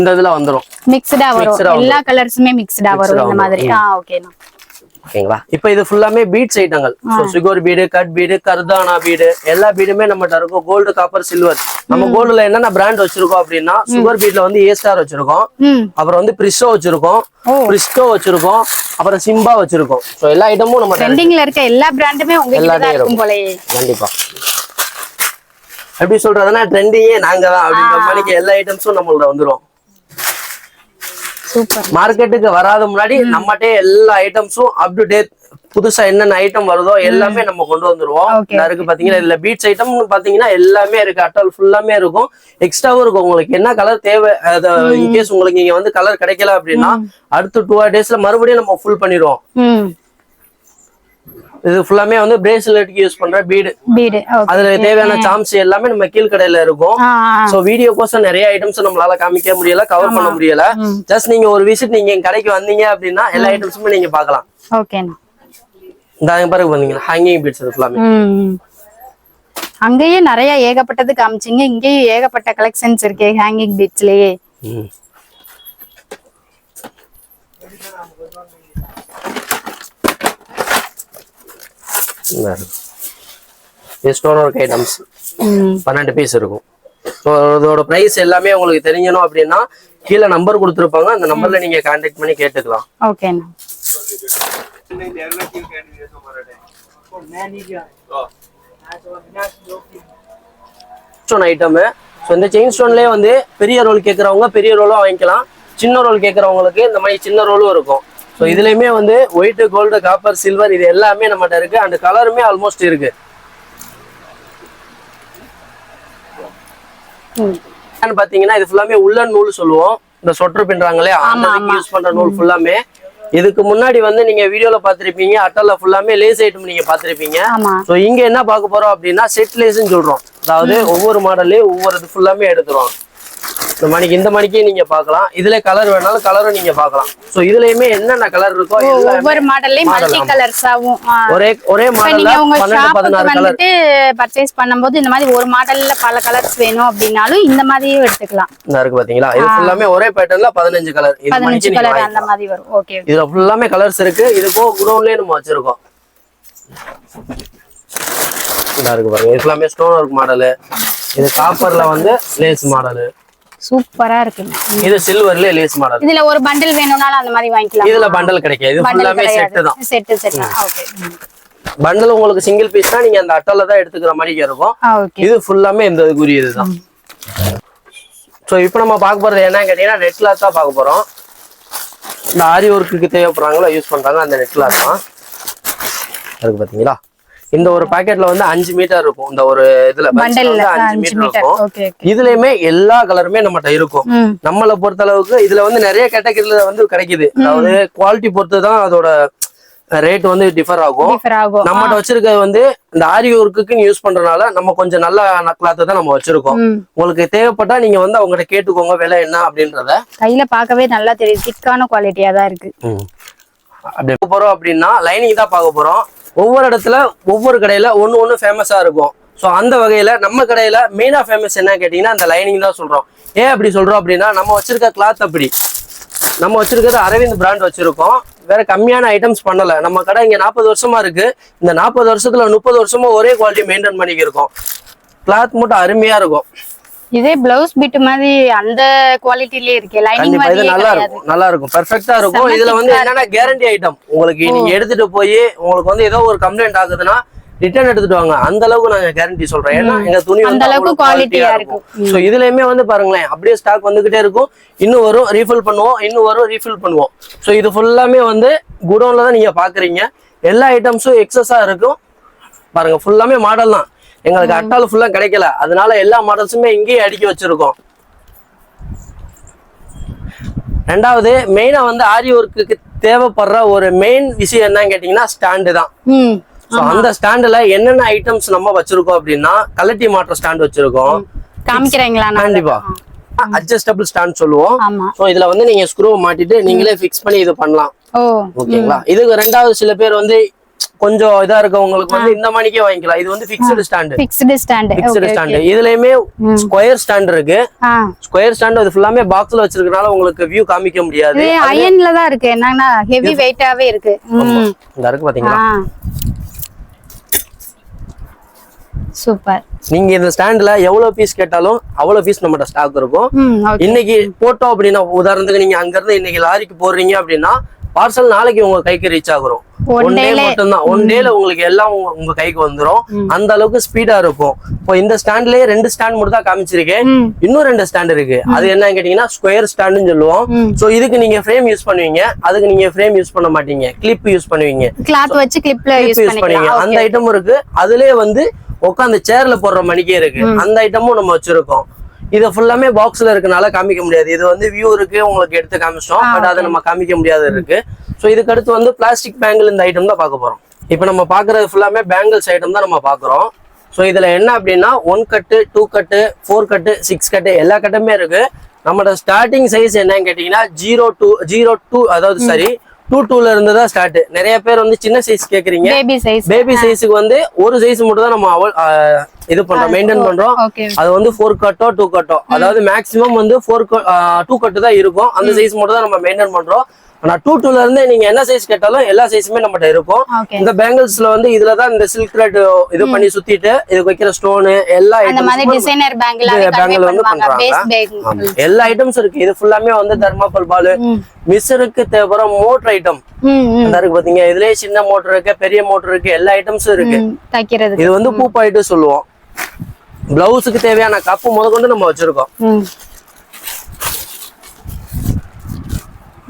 இந்த இதுல வந்துரும். மிக்ஸ்டா வரும். எல்லா கலர்ஸுமே மிக்ஸ்டா வரும் இந்த. மாதிரி. ஆ ஓகேண்ணா ஓகேங்களா? இப்போ இது ஃபுல்லாமே பீட்ஸ் ஐட்டங்கள் so sugar bead cut bead கர்தானா bead எல்லா பீடுமே நம்மகிட்ட இருக்கும். கோல்டு காப்பர் சில்வர் நம்ம கோல்டுல என்னென்ன பிராண்ட் வச்சிருக்கோம் அப்படின்னா சுகர் பீட்ல வந்து ஏ ஸ்டார் வச்சிருக்கோம். அப்புறம் வந்து பிரிஸ்டோ வச்சிருக்கோம். பிரிஸ்டோ வச்சிருக்கோம். அப்புறம் சிம்பா வச்சிருக்கோம். ஸோ எல்லா ஐட்டமும் நம்ம ட்ரெண்டிங்ல இருக்க எல்லா பிராண்டுமே எல்லாமே இருக்கும் போலயே. கண்டிப்பா. எப்படி சொல்றதுன்னா ட்ரெண்டிங்கே நாங்க தான் அப்படின்ற மாதிரிக்கு எல்லா ஐட்டம்ஸும் நம்மள்ட்ட வந்துரும். மார்க்கெட்டுக்கு வராத முன்னாடி நம்மகிட்டே எல்லா ஐட்டம்ஸும் அப் டு டேட் புதுசா என்னென்ன ஐட்டம் வருதோ எல்லாமே நம்ம கொண்டு வந்துருவோம். இருக்கு பாத்தீங்கன்னா இதுல பீட்ஸ் ஐட்டம்னு பாத்தீங்கன்னா எல்லாமே இருக்கு. அட்டல் ஃபுல்லாமே இருக்கும். எக்ஸ்ட்ராவும் இருக்கும். உங்களுக்கு என்ன கலர் தேவை இன்கேஸ் உங்களுக்கு இங்க வந்து கலர் கிடைக்கல அப்படின்னா அடுத்த டூ டேஸ்ல மறுபடியும் நம்ம ஃபுல் பண்ணிடுவோம். இது ஃபுல்லாமே வந்து பிரேஸ்லெட்டுக்கு யூஸ் பண்ற பீடு பீடு ஓகே அதுல தேவையான சாம்ஸ் எல்லாமே நம்ம கீழ்கடையில இருக்கும். சோ வீடியோ கோசம் நிறைய ஐட்டம்ஸ் நம்மளால காமிக்க முடியல கவர் பண்ண முடியல. ஜஸ்ட் நீங்க ஒரு விசிட் நீங்க எங்க கடைக்கு வந்தீங்க அப்படின்னா எல்லா ஐட்டம்ஸுமே நீங்க பார்க்கலாம். ஓகேண்ணா இந்த பாருங்க பாத்தீங்கன்னா ஹேங்கிங் பீட்ஸ் இது ஃபுல்லாமே அங்கேயே நிறைய ஏகப்பட்டது காமிச்சிங்க. இங்கேயும் ஏகப்பட்ட கலெக்ஷன்ஸ் இருக்கு ஹேங்கிங் பீட்ஸ்லயே ம். இந்தா இருக்கு. இது ஸ்டோன் ஒர்க் ஐட்டம்ஸ் பன்னெண்டு பீஸ் இருக்கும். ஸோ இதோட ப்ரைஸ் எல்லாமே உங்களுக்கு தெரியணும் அப்படின்னா கீழே நம்பர் கொடுத்துருப்பாங்க. அந்த நம்பர்ல நீங்க கான்டாக்ட் பண்ணி கேட்டுக்கலாம். ஓகேண்ணா ஸ்டோன் ஐட்டமு ஸோ இந்த செயின் ஸ்டோன்லேயே வந்து பெரிய ரோல் கேட்குறவங்க பெரிய ரோலும் வாங்கிக்கலாம். சின்ன ரோல் கேட்குறவங்களுக்கு இந்த மாதிரி சின்ன ரோலும் இருக்கும். ஸோ இதுலேயுமே வந்து ஒயிட் கோல்டு காப்பர் சில்வர் இது எல்லாமே நம்மகிட்ட இருக்கு. அந்த கலருமே ஆல்மோஸ்ட் இருக்கு. என்னன்னு பாத்தீங்கன்னா இது ஃபுல்லாமே உள்ளன் நூல் சொல்லுவோம். இந்த சொட்டர் பின்றாங்களே யூஸ் பண்ற நூல் ஃபுல்லாமே இதுக்கு முன்னாடி வந்து நீங்க வீடியோல பாத்திருப்பீங்க. அட்டல்ல ஃபுல்லாமே லேஸ் ஐட்டம் நீங்க பாத்திருப்பீங்க. சோ இங்க என்ன பார்க்க போறோம் அப்படின்னா செட் லேஸ்ன்னு சொல்றோம். அதாவது ஒவ்வொரு மாடல்லையும் ஒவ்வொரு இது ஃபுல்லாமே எடுத்துருவோம். இந்த மணிக்கு இந்த மணிக்கு நீங்க பார்க்கலாம். இதுல கலர் வேணாலும் கலரும் நீங்க பார்க்கலாம். சோ இதுலயுமே என்னென்ன கலர் இருக்கோ ஒவ்வொரு மாடல்லையும் மல்டி ஆமா. கலர்ஸாவும் ஒரே ஒரே மாடல்ல நீங்க உங்க பன்னெண்டு ஷாப்புக்கு பதினாறு கலர் வந்துட்டு பர்ச்சேஸ் பண்ணும்போது இந்த மாதிரி ஒரு மாடல்ல பல கலர்ஸ் வேணும் அப்படின்னாலும் இந்த மாதிரியும் எடுத்துக்கலாம். இந்த இருக்கு பாத்தீங்களா? இது ஃபுல்லாமே ஒரே பேட்டர்ன்ல பதினஞ்சு கலர் இது பதினஞ்சு மணிக்கு நீங்க கலர் அந்த மாதிரி வரும். ஓகே இதுல ஃபுல்லாமே கலர்ஸ் இருக்கு. இது போக குடோன்லயே நம்ம வச்சிருக்கோம். இதா இருக்கு பாருங்க. இது ஃபுல்லாமே ஸ்டோன் ஒர்க் மாடலு இது காப்பர்ல வந்து லேஸ் மாடலு சூப்பரா இருக்குங்க இது சில்வர்ல லேஸ் மாடல் இதுல ஒரு பண்டில் வேணும்னாலும் அந்த மாதிரி வாங்கிக்கலாம். இதுல பண்டல் கிடைக்காது. இது ஃபுல்லாமே கிடையாது. தான். செட்டு செட் ஓகே பண்டல் உங்களுக்கு சிங்கிள் பீஸ்னா நீங்க அந்த அட்டல தான் எடுத்துக்கிற மாதிரி இருக்கும். இது ஃபுல்லாமே இந்த இதுக்குரியது தான். ஸோ இப்போ நம்ம பார்க்க போறது என்னன்னு கேட்டீங்கன்னா நெட் கிளாத் தான் பார்க்க போறோம். இந்த ஆரி ஒர்க்குக்கு தேவைப்படுறாங்களோ யூஸ் பண்றாங்க அந்த நெட் கிளாத் தான். இருக்கு பாத்தீங்களா? இந்த ஒரு பாக்கெட்ல வந்து அஞ்சு மீட்டர் இருக்கும். இந்த ஒரு இதுல அஞ்சு மீட்டர் இருக்கும். இதுலயுமே எல்லா கலருமே நம்மகிட்ட இருக்கும். நம்மளை பொறுத்த அளவுக்கு இதுல வந்து நிறைய கேட்டகரியில வந்து கிடைக்குது. அதாவது குவாலிட்டி பொறுத்து தான் அதோட ரேட் வந்து டிஃபர் ஆகும். நம்மகிட்ட வச்சிருக்கிறது வந்து இந்த ஆரி ஒர்க்குன்னு யூஸ் பண்றதுனால நம்ம கொஞ்சம் நல்ல கிளாத்தை தான் நம்ம வச்சிருக்கோம். உங்களுக்கு தேவைப்பட்டா நீங்க வந்து அவங்ககிட்ட கேட்டுக்கோங்க விலை என்ன அப்படின்றத. கையில பார்க்கவே நல்லா தெரியுது. திக்கான குவாலிட்டியா தான் இருக்கு. அப்படி பார்க்க போறோம் அப்படின்னா லைனிங் தான் பார்க்க போறோம். ஒவ்வொரு இடத்துல ஒவ்வொரு கடையில் ஒன்று ஒன்று ஃபேமஸாக இருக்கும். ஸோ அந்த வகையில் நம்ம கடையில் மெயினாக ஃபேமஸ் என்ன கேட்டிங்கன்னா அந்த லைனிங் தான் சொல்கிறோம் ஏன் அப்படி சொல்கிறோம் அப்படின்னா நம்ம வச்சிருக்க கிளாத் அப்படி. நம்ம வச்சிருக்கிறது அரவிந்த் பிராண்ட் வச்சிருக்கோம். வேற கம்மியான ஐட்டம்ஸ் பண்ணல. நம்ம கடை இங்க நாற்பது வருஷமா இருக்கு. இந்த நாற்பது வருஷத்துல முப்பது வருஷமா ஒரே குவாலிட்டி மெயின்டைன் பண்ணிக்கிருக்கோம். கிளாத் மட்டும் அருமையா இருக்கும். இதே பிளவுஸ் பிட் மாதிரி அந்த குவாலிட்டிலே இருக்கு லைனிங் மாதிரியே நல்லா இருக்கும் நல்லா இருக்கும். பெர்ஃபெக்ட்டா இருக்கும். இதுல வந்து என்னன்னா கேரண்டி ஐட்டம் உங்களுக்கு நீங்க எடுத்துட்டு போய் உங்களுக்கு வந்து ஏதோ ஒரு கம்ப்ளைண்ட் ஆகுதுன்னா ரிட்டர்ன் எடுத்துட்டு வாங்க. அந்த அளவுக்கு நாங்க கேரண்டி சொல்றோம் ஏன்னா எங்க துணி அந்த அளவுக்கு quality-ஆ இருக்கும். சோ இதுலயுமே வந்து பாருங்களேன் அப்படியே ஸ்டாக் வந்துகிட்டே இருக்கும். இன்னும் வரும் ரீஃபில் பண்ணுவோம் இன்னும் வரும் ரீஃபில் பண்ணுவோம். சோ இது ஃபுல்லாமே வந்து குடோன்ல தான் நீங்க பாக்குறீங்க. எல்லா ஐட்டம்ஸும் எக்ஸஸா இருக்கும். பாருங்க ஃபுல்லாமே மாடல் தான். எங்களுக்கு அட்டால் ஃபுல்லா கிடைக்கல. அதனால எல்லா மாடல்ஸுமே இங்கேயே அடுக்கி வச்சிருக்கோம். ரெண்டாவது மெயினா வந்து ஆரி ஒர்க்குக்கு தேவைப்படுற ஒரு மெயின் விஷயம் என்னன்னு கேட்டீங்கன்னா ஸ்டாண்டு தான். அந்த ஸ்டாண்டுல என்னென்ன ஐட்டம்ஸ் நம்ம வச்சிருக்கோம் அப்படின்னா கலட்டி மாற்ற ஸ்டாண்ட் வச்சிருக்கோம். காமிக்கிறீங்களா கண்டிப்பா. அட்ஜஸ்டபிள் ஸ்டாண்ட் சொல்லுவோம். ஸோ இதுல வந்து நீங்க ஸ்க்ரூ மாட்டிட்டு நீங்களே ஃபிக்ஸ் பண்ணி இது பண்ணலாம். ஓகேங்களா இதுக்கு ரெண்டாவது சில பேர் வந்து கொஞ்சம் இதா இருக்கவங்களுக்கு வந்து இந்த மணிக்கே வாங்கிக்கலாம். இது வந்து fixed stand fixed stand fixed stand இதுலயுமே ஸ்கொயர் ஸ்டாண்ட் இருக்கு. ஸ்கொயர் ஸ்டாண்ட் அது ஃபுல்லாமே பாக்ஸ்ல வச்சிருக்கனால உங்களுக்கு வியூ காமிக்க முடியாது. அயன்ல தான் இருக்கு. என்னன்னா ஹெவி வெயிட்டாவே இருக்கு. இந்த இருக்கு பாத்தீங்களா? சூப்பர். நீங்க இந்த ஸ்டாண்ட்ல எவ்வளவு பீஸ் கேட்டாலும் அவ்வளவு பீஸ் நம்மகிட்ட ஸ்டாக் இருக்கும். இன்னைக்கு போட்டோம் அப்படின்னா உதாரணத்துக்கு நீங்க அங்க இருந்து இன்னைக்கு லாரிக்கு போடுறீங்க அப்படின்னா பார்சல் நாளைக்கு உங்க கைக்கு ரீச் ஆகுறோம். ஒன் டே மட்டும்தான். ஒன் டேல உங்களுக்கு எல்லாம் உங்க- கைக்கு வந்துரும். அந்த அளவுக்கு ஸ்பீடா இருக்கும். இப்போ இந்த ஸ்டாண்ட்லயே ரெண்டு ஸ்டாண்ட் மட்டும் தான் காமிச்சிருக்கேன். இன்னும் ரெண்டு ஸ்டாண்ட் இருக்கு. அது என்னன்னு கேட்டீங்கன்னா ஸ்கொயர் ஸ்டாண்டுன்னு சொல்லுவோம். சோ இதுக்கு நீங்க ஃப்ரேம் யூஸ் பண்ணுவீங்க. அதுக்கு நீங்க ஃப்ரேம் யூஸ் பண்ண மாட்டீங்க. கிளிப் யூஸ் பண்ணுவீங்க. கிளாத் வச்சு கிளிப்ல கிளிப் யூஸ் பண்ணுவீங்க அந்த ஐட்டமும் இருக்கு. அதுலயே வந்து உட்காந்து சேர்ல போடுற மணிக்கே இருக்கு. அந்த ஐட்டமும் நம்ம வச்சிருக்கோம். இது ஃபுல்லாமே பாக்ஸ்ல இருக்கனால காமிக்க முடியாது. இது வந்து வியூ இருக்கு உங்களுக்கு எடுத்து காமிச்சிட்டோம். பட் அதை நம்ம காமிக்க முடியாது இருக்கு. ஸோ இதுக்கு அடுத்து வந்து பிளாஸ்டிக் பேங்கிள் இந்த ஐட்டம் தான் பார்க்க போறோம். இப்போ நம்ம பார்க்கறது ஃபுல்லாமே பேங்கிள்ஸ் ஐட்டம் தான் நம்ம பார்க்குறோம். ஸோ இதுல என்ன அப்படின்னா one cut two cut four cut six cut எல்லா கட்டுமே இருக்கு. நம்மளோட ஸ்டார்டிங் சைஸ் என்னன்னு கேட்டீங்கன்னா ஜீரோ டூ ஜீரோ டூ அதாவது சரி டூ டூல இருந்து தான் ஸ்டார்ட் நிறைய பேர் வந்து சின்ன சைஸ் கேக்குறீங்க. பேபி சைஸ் பேபி சைஸுக்கு வந்து ஒரு சைஸ் மட்டும் தான் நம்ம இது பண்றோம் மெயின்டைன் பண்றோம். அது வந்து ஃபோர் கட்டோ டூ கட்டோ அதாவது மேக்ஸிமம் வந்து ஃபோர் டூ கட்டு தான் இருக்கும். அந்த சைஸ் மட்டும் தான் நம்ம மெயின்டைன் பண்றோம். ஆனா டூ டூல இருந்து நீங்க என்ன சைஸ் கேட்டாலும் எல்லா சைஸுமே நம்மகிட்ட இருக்கும். இந்த பேங்கிள்ஸ்ல வந்து இதுல தான் இந்த சில்க் த்ரெட் இது பண்ணி சுத்திட்டு இதுக்கு வைக்கிற ஸ்டோனு எல்லா டிசைனர் பேங்கிள் இது வந்து பண்றாங்க. எல்லா ஐட்டம்ஸ் இருக்கு. இது ஃபுல்லாமே வந்து தர்மாக்கோல் பால் மிஸ்ஸருக்கு தேவைப்படுற மோட்டர் ஐட்டம் இருக்கு பாத்தீங்க. இதுலயே சின்ன மோட்டர் இருக்கு பெரிய மோட்டர் இருக்கு எல்லா ஐட்டம்ஸும் இருக்கு. இது வந்து பூ பாயிட்டு சொல்லுவோம். பிளவுஸுக்கு தேவையான கப்பு முதற்கொண்டு நம்ம வச்சிருக்கோம்.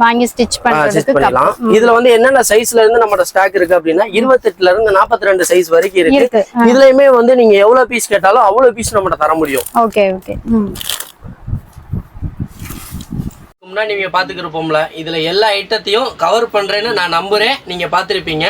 வாங்கி ஸ்டிச் பண்ணிடலாம். இதுல வந்து என்னென்ன சைஸ்ல இருந்து நம்மளோட ஸ்டாக் இருக்கு அப்படின்னா இருபத்தெட்டுல இருந்து நாற்பத்தி ரெண்டு சைஸ் வரைக்கும் இருக்கு இதுலயுமே வந்து நீங்க எவ்வளவு பீஸ் கேட்டாலும் அவ்வளவு பீஸ் நம்மகிட்ட தர முடியும். ஓகே ஓகே முன்னாடி நீங்க பாத்துக்கிருப்போம்ல இதுல எல்லா ஐட்டத்தையும் கவர் பண்றேன்னு நான் நம்புறேன். நீங்க பாத்திருப்பீங்க.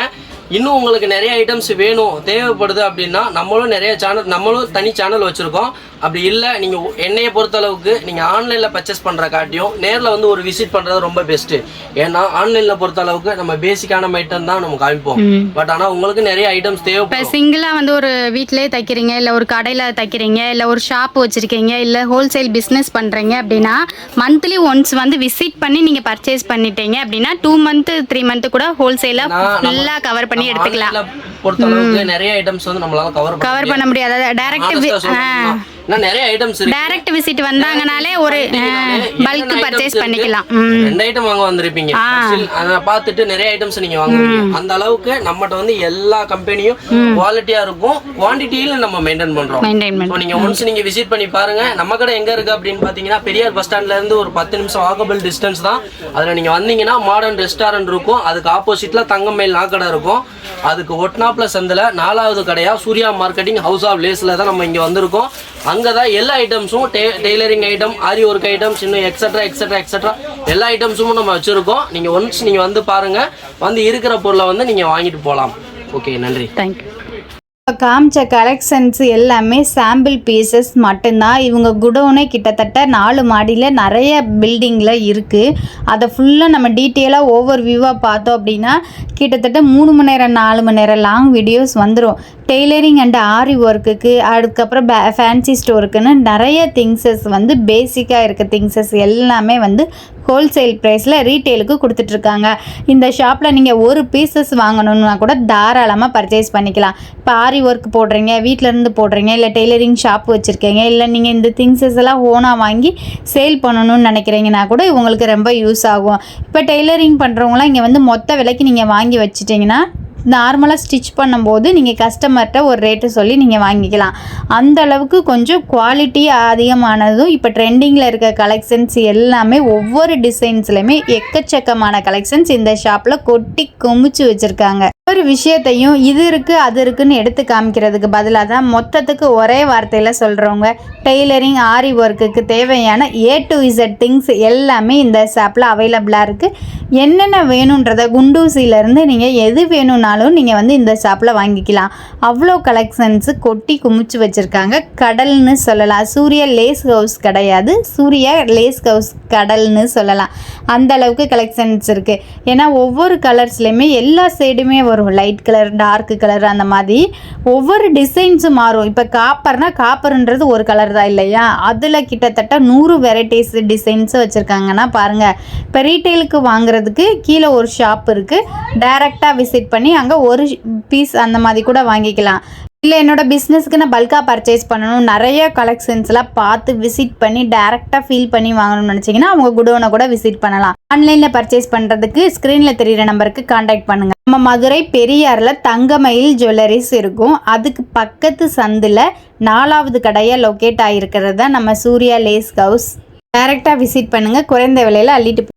இன்னும் உங்களுக்கு நிறைய ஐட்டம்ஸ் வேணும் தேவைப்படுது அப்படின்னா நம்மளும் நிறைய சேனல் நம்மளும் தனி சேனல் வச்சிருக்கோம். அப்படி இல்லை நீங்க என்னைய பொறுத்த அளவுக்கு நீங்க ஆன்லைன்ல பர்ச்சேஸ் பண்ற காட்டியும் நேர்ல வந்து ஒரு விசிட் பண்றது ரொம்ப பெஸ்ட் ஏன்னா ஆன்லைன்ல பொறுத்த அளவுக்கு நம்ம பேசிக்கான ஐட்டம் தான் நம்ம காமிப்போம். பட் ஆனா உங்களுக்கு நிறைய ஐட்டம்ஸ் இப்போ தேவைப்படும் சிங்கிளாக வந்து ஒரு வீட்டிலே தைக்கிறீங்க இல்லை ஒரு கடையில் தைக்கிறீங்க இல்லை ஒரு ஷாப் வச்சுருக்கீங்க இல்லை ஹோல்சேல் பிஸ்னஸ் பண்ணுறீங்க அப்படின்னா மந்த்லி ஒன்ஸ் வந்து விசிட் பண்ணி நீங்கள் பர்ச்சேஸ் பண்ணிட்டீங்க அப்படின்னா டூ மந்த்து த்ரீ மந்த்து கூட ஹோல்சேலாக ஃபுல்லாக கவர் பண்ணி எடுத்துக்கலாம். ஆன்லைன்ல பொறுத்த அளவுக்கு நிறைய ஐட்டம்ஸ் வந்து நம்மளால கவர் கவர் பண்ண முடியாது. அதாவது டேரக்ட் நிறைய ஐட்டம்ஸ் இருக்கு. டைரக்ட் விசிட் வந்தாங்கனாலே ஒரு பல்க் பர்ச்சேஸ் பண்ணிக்கலாம். ரெண்டு ஐட்டம் வாங்க வந்திருப்பீங்க. அதை பார்த்துட்டு நிறைய ஐட்டம்ஸ் நீங்க வாங்குவீங்க. அந்த அளவுக்கு நம்மகிட்ட வந்து எல்லா கம்பெனியும் குவாலிட்டியா இருக்கும். குவான்டிட்டியில நம்ம மெயின்டைன் பண்றோம். நீங்க ஒன்ஸ் நீங்க விசிட் பண்ணி பாருங்க. நம்ம கடை எங்க இருக்கு அப்படின்னு பாத்தீங்கன்னா பெரியார் பஸ் ஸ்டாண்ட்ல இருந்து ஒரு பத்து நிமிஷம் வாக்கபிள் டிஸ்டன்ஸ் தான். அதுல நீங்க வந்தீங்கன்னா மாடர்ன் ரெஸ்டாரண்ட் இருக்கும். அதுக்கு ஆப்போசிட்ல தங்கமயில் நாக்கடை இருக்கும். அதுக்கு ஒட்னாப்ல சந்தில நாலாவது கடையா சூர்யா மார்க்கெட்டிங் ஹவுஸ் ஆஃப் லேஸ்ல தான் நம்ம இங்க வந்திருக்கோம். அங்கே தான் எல்லா ஐட்டம்ஸும் டெ tailoring item aari work items இன்னும் எக்ஸட்ரா எக்ஸட்ரா எக்ஸட்ரா எல்லா ஐட்டம்ஸும் நம்ம வச்சுருக்கோம். நீங்கள் ஒன்ஸ் நீங்கள் வந்து பாருங்க. வந்து இருக்கிற பொருளை வந்து நீங்கள் வாங்கிட்டு போகலாம் ஓகே நன்றி. தேங்க்யூ இப்போ காமிச்ச கலெக்ஷன்ஸ் எல்லாமே சாம்பிள் பீசஸ் மட்டும்தான். இவங்க குடோனே கிட்டத்தட்ட நாலு மாடியில் நிறைய பில்டிங்கில் இருக்குது அதை ஃபுல்லாக நம்ம டீட்டெயிலாக ஓவர் வியூவாக பார்த்தோம் அப்படின்னா கிட்டத்தட்ட மூணு மணி நேரம் நாலு மணி நேரம் லாங் வீடியோஸ் வந்துடும் டெய்லரிங் அண்ட் ஆரி ஒர்க்குக்கு அதுக்கப்புறம் பே ஃபேன்சி ஸ்டோருக்குன்னு நிறைய திங்ஸஸ் வந்து பேசிக்காக இருக்க திங்ஸஸ் எல்லாமே வந்து ஹோல்சேல் ப்ரைஸில் ரீட்டெயிலுக்கு கொடுத்துட்ருக்காங்க. இந்த ஷாப்பில் நீங்கள் ஒரு பீசஸ் வாங்கணுன்னா கூட தாராளமாக பர்ச்சேஸ் பண்ணிக்கலாம். இப்போ ஆரி ஒர்க் போடுறீங்க வீட்டிலேருந்து இருந்து போடுறீங்க இல்லை டெய்லரிங் ஷாப் வச்சுருக்கீங்க இல்லை நீங்கள் இந்த திங்ஸஸ் எல்லாம் ஓனாக வாங்கி சேல் பண்ணணும்னு நினைக்கிறீங்கன்னா கூட உங்களுக்கு ரொம்ப யூஸ் ஆகும். இப்போ டெய்லரிங் பண்ணுறவங்களாம் இங்கே வந்து மொத்த விலைக்கு நீங்கள் வாங்கி வச்சிட்டிங்கன்னா நார்மலாக ஸ்டிச் பண்ணும்போது நீங்கள் கஸ்டமர்கிட்ட ஒரு ரேட்டு சொல்லி நீங்கள் வாங்கிக்கலாம். அந்த அளவுக்கு கொஞ்சம் குவாலிட்டி அதிகமானதும் இப்போ ட்ரெண்டிங்கில் இருக்க கலெக்ஷன்ஸ் எல்லாமே ஒவ்வொரு டிசைன்ஸ்லையுமே எக்கச்சக்கமான கலெக்ஷன்ஸ் இந்த ஷாப்பில் கொட்டி குமிச்சு வச்சுருக்காங்க. ஒரு விஷயத்தையும் இது இருக்குது அது இருக்குன்னு எடுத்து காமிக்கிறதுக்கு பதிலாக தான் மொத்தத்துக்கு ஒரே வார்த்தையில் சொல்கிறவங்க டெய்லரிங் ஆரி ஒர்க்குக்கு தேவையான ஏ டு இசட் திங்ஸ் எல்லாமே இந்த ஷாப்பில் அவைலபிளாக இருக்குது என்னென்ன வேணுன்றதை குண்டூசியிலேருந்து நீங்கள் எது வேணும்னா வேணும்னாலும் நீங்கள் வந்து இந்த ஷாப்பில் வாங்கிக்கலாம். அவ்வளோ கலெக்ஷன்ஸு கொட்டி குமிச்சு வச்சுருக்காங்க. கடல்னு சொல்லலாம். சூரிய லேஸ் ஹவுஸ் கிடையாது. சூரிய லேஸ் ஹவுஸ் கடல்னு சொல்லலாம். அந்த அளவுக்கு கலெக்ஷன்ஸ் இருக்குது ஏன்னா ஒவ்வொரு கலர்ஸ்லையுமே எல்லா சைடுமே வரும். லைட் கலர் டார்க் கலர் அந்த மாதிரி. ஒவ்வொரு டிசைன்ஸும் மாறும். இப்போ காப்பர்னா காப்பர்ன்றது ஒரு கலர் தான் இல்லையா? அதில் கிட்டத்தட்ட நூறு வெரைட்டிஸ் டிசைன்ஸ் வச்சுருக்காங்கன்னா பாருங்கள் இப்போ ரீட்டெயிலுக்கு வாங்குறதுக்கு கீழே ஒரு ஷாப் இருக்குது டைரெக்டாக விசிட் பண்ணி அங்கே ஒரு பீஸ் அந்த மாதிரி கூட வாங்கிக்கலாம். இல்லை என்னோட பிஸ்னஸ்க்கு நான் பல்காக பர்ச்சேஸ் பண்ணணும். நிறைய கலெக்ஷன்ஸ்லாம் பார்த்து விசிட் பண்ணி டேரெக்டாக ஃபீல் பண்ணி வாங்கணும்னு நினச்சிங்கன்னா அவங்க குடோனை கூட விசிட் பண்ணலாம். ஆன்லைனில் பர்ச்சேஸ் பண்ணுறதுக்கு ஸ்க்ரீனில் தெரியிற நம்பருக்கு காண்டாக்ட் பண்ணுங்கள் நம்ம மதுரை பெரியாரில் தங்கமயில் ஜுவல்லரிஸ் இருக்கும். அதுக்கு பக்கத்து சந்தில் நாலாவது கடையாக லொக்கேட் ஆகிருக்கிறது தான் நம்ம சூர்யா லேஸ் ஹவுஸ் டேரெக்டாக விசிட் பண்ணுங்கள் குறைந்த விலையில் அள்ளிட்டு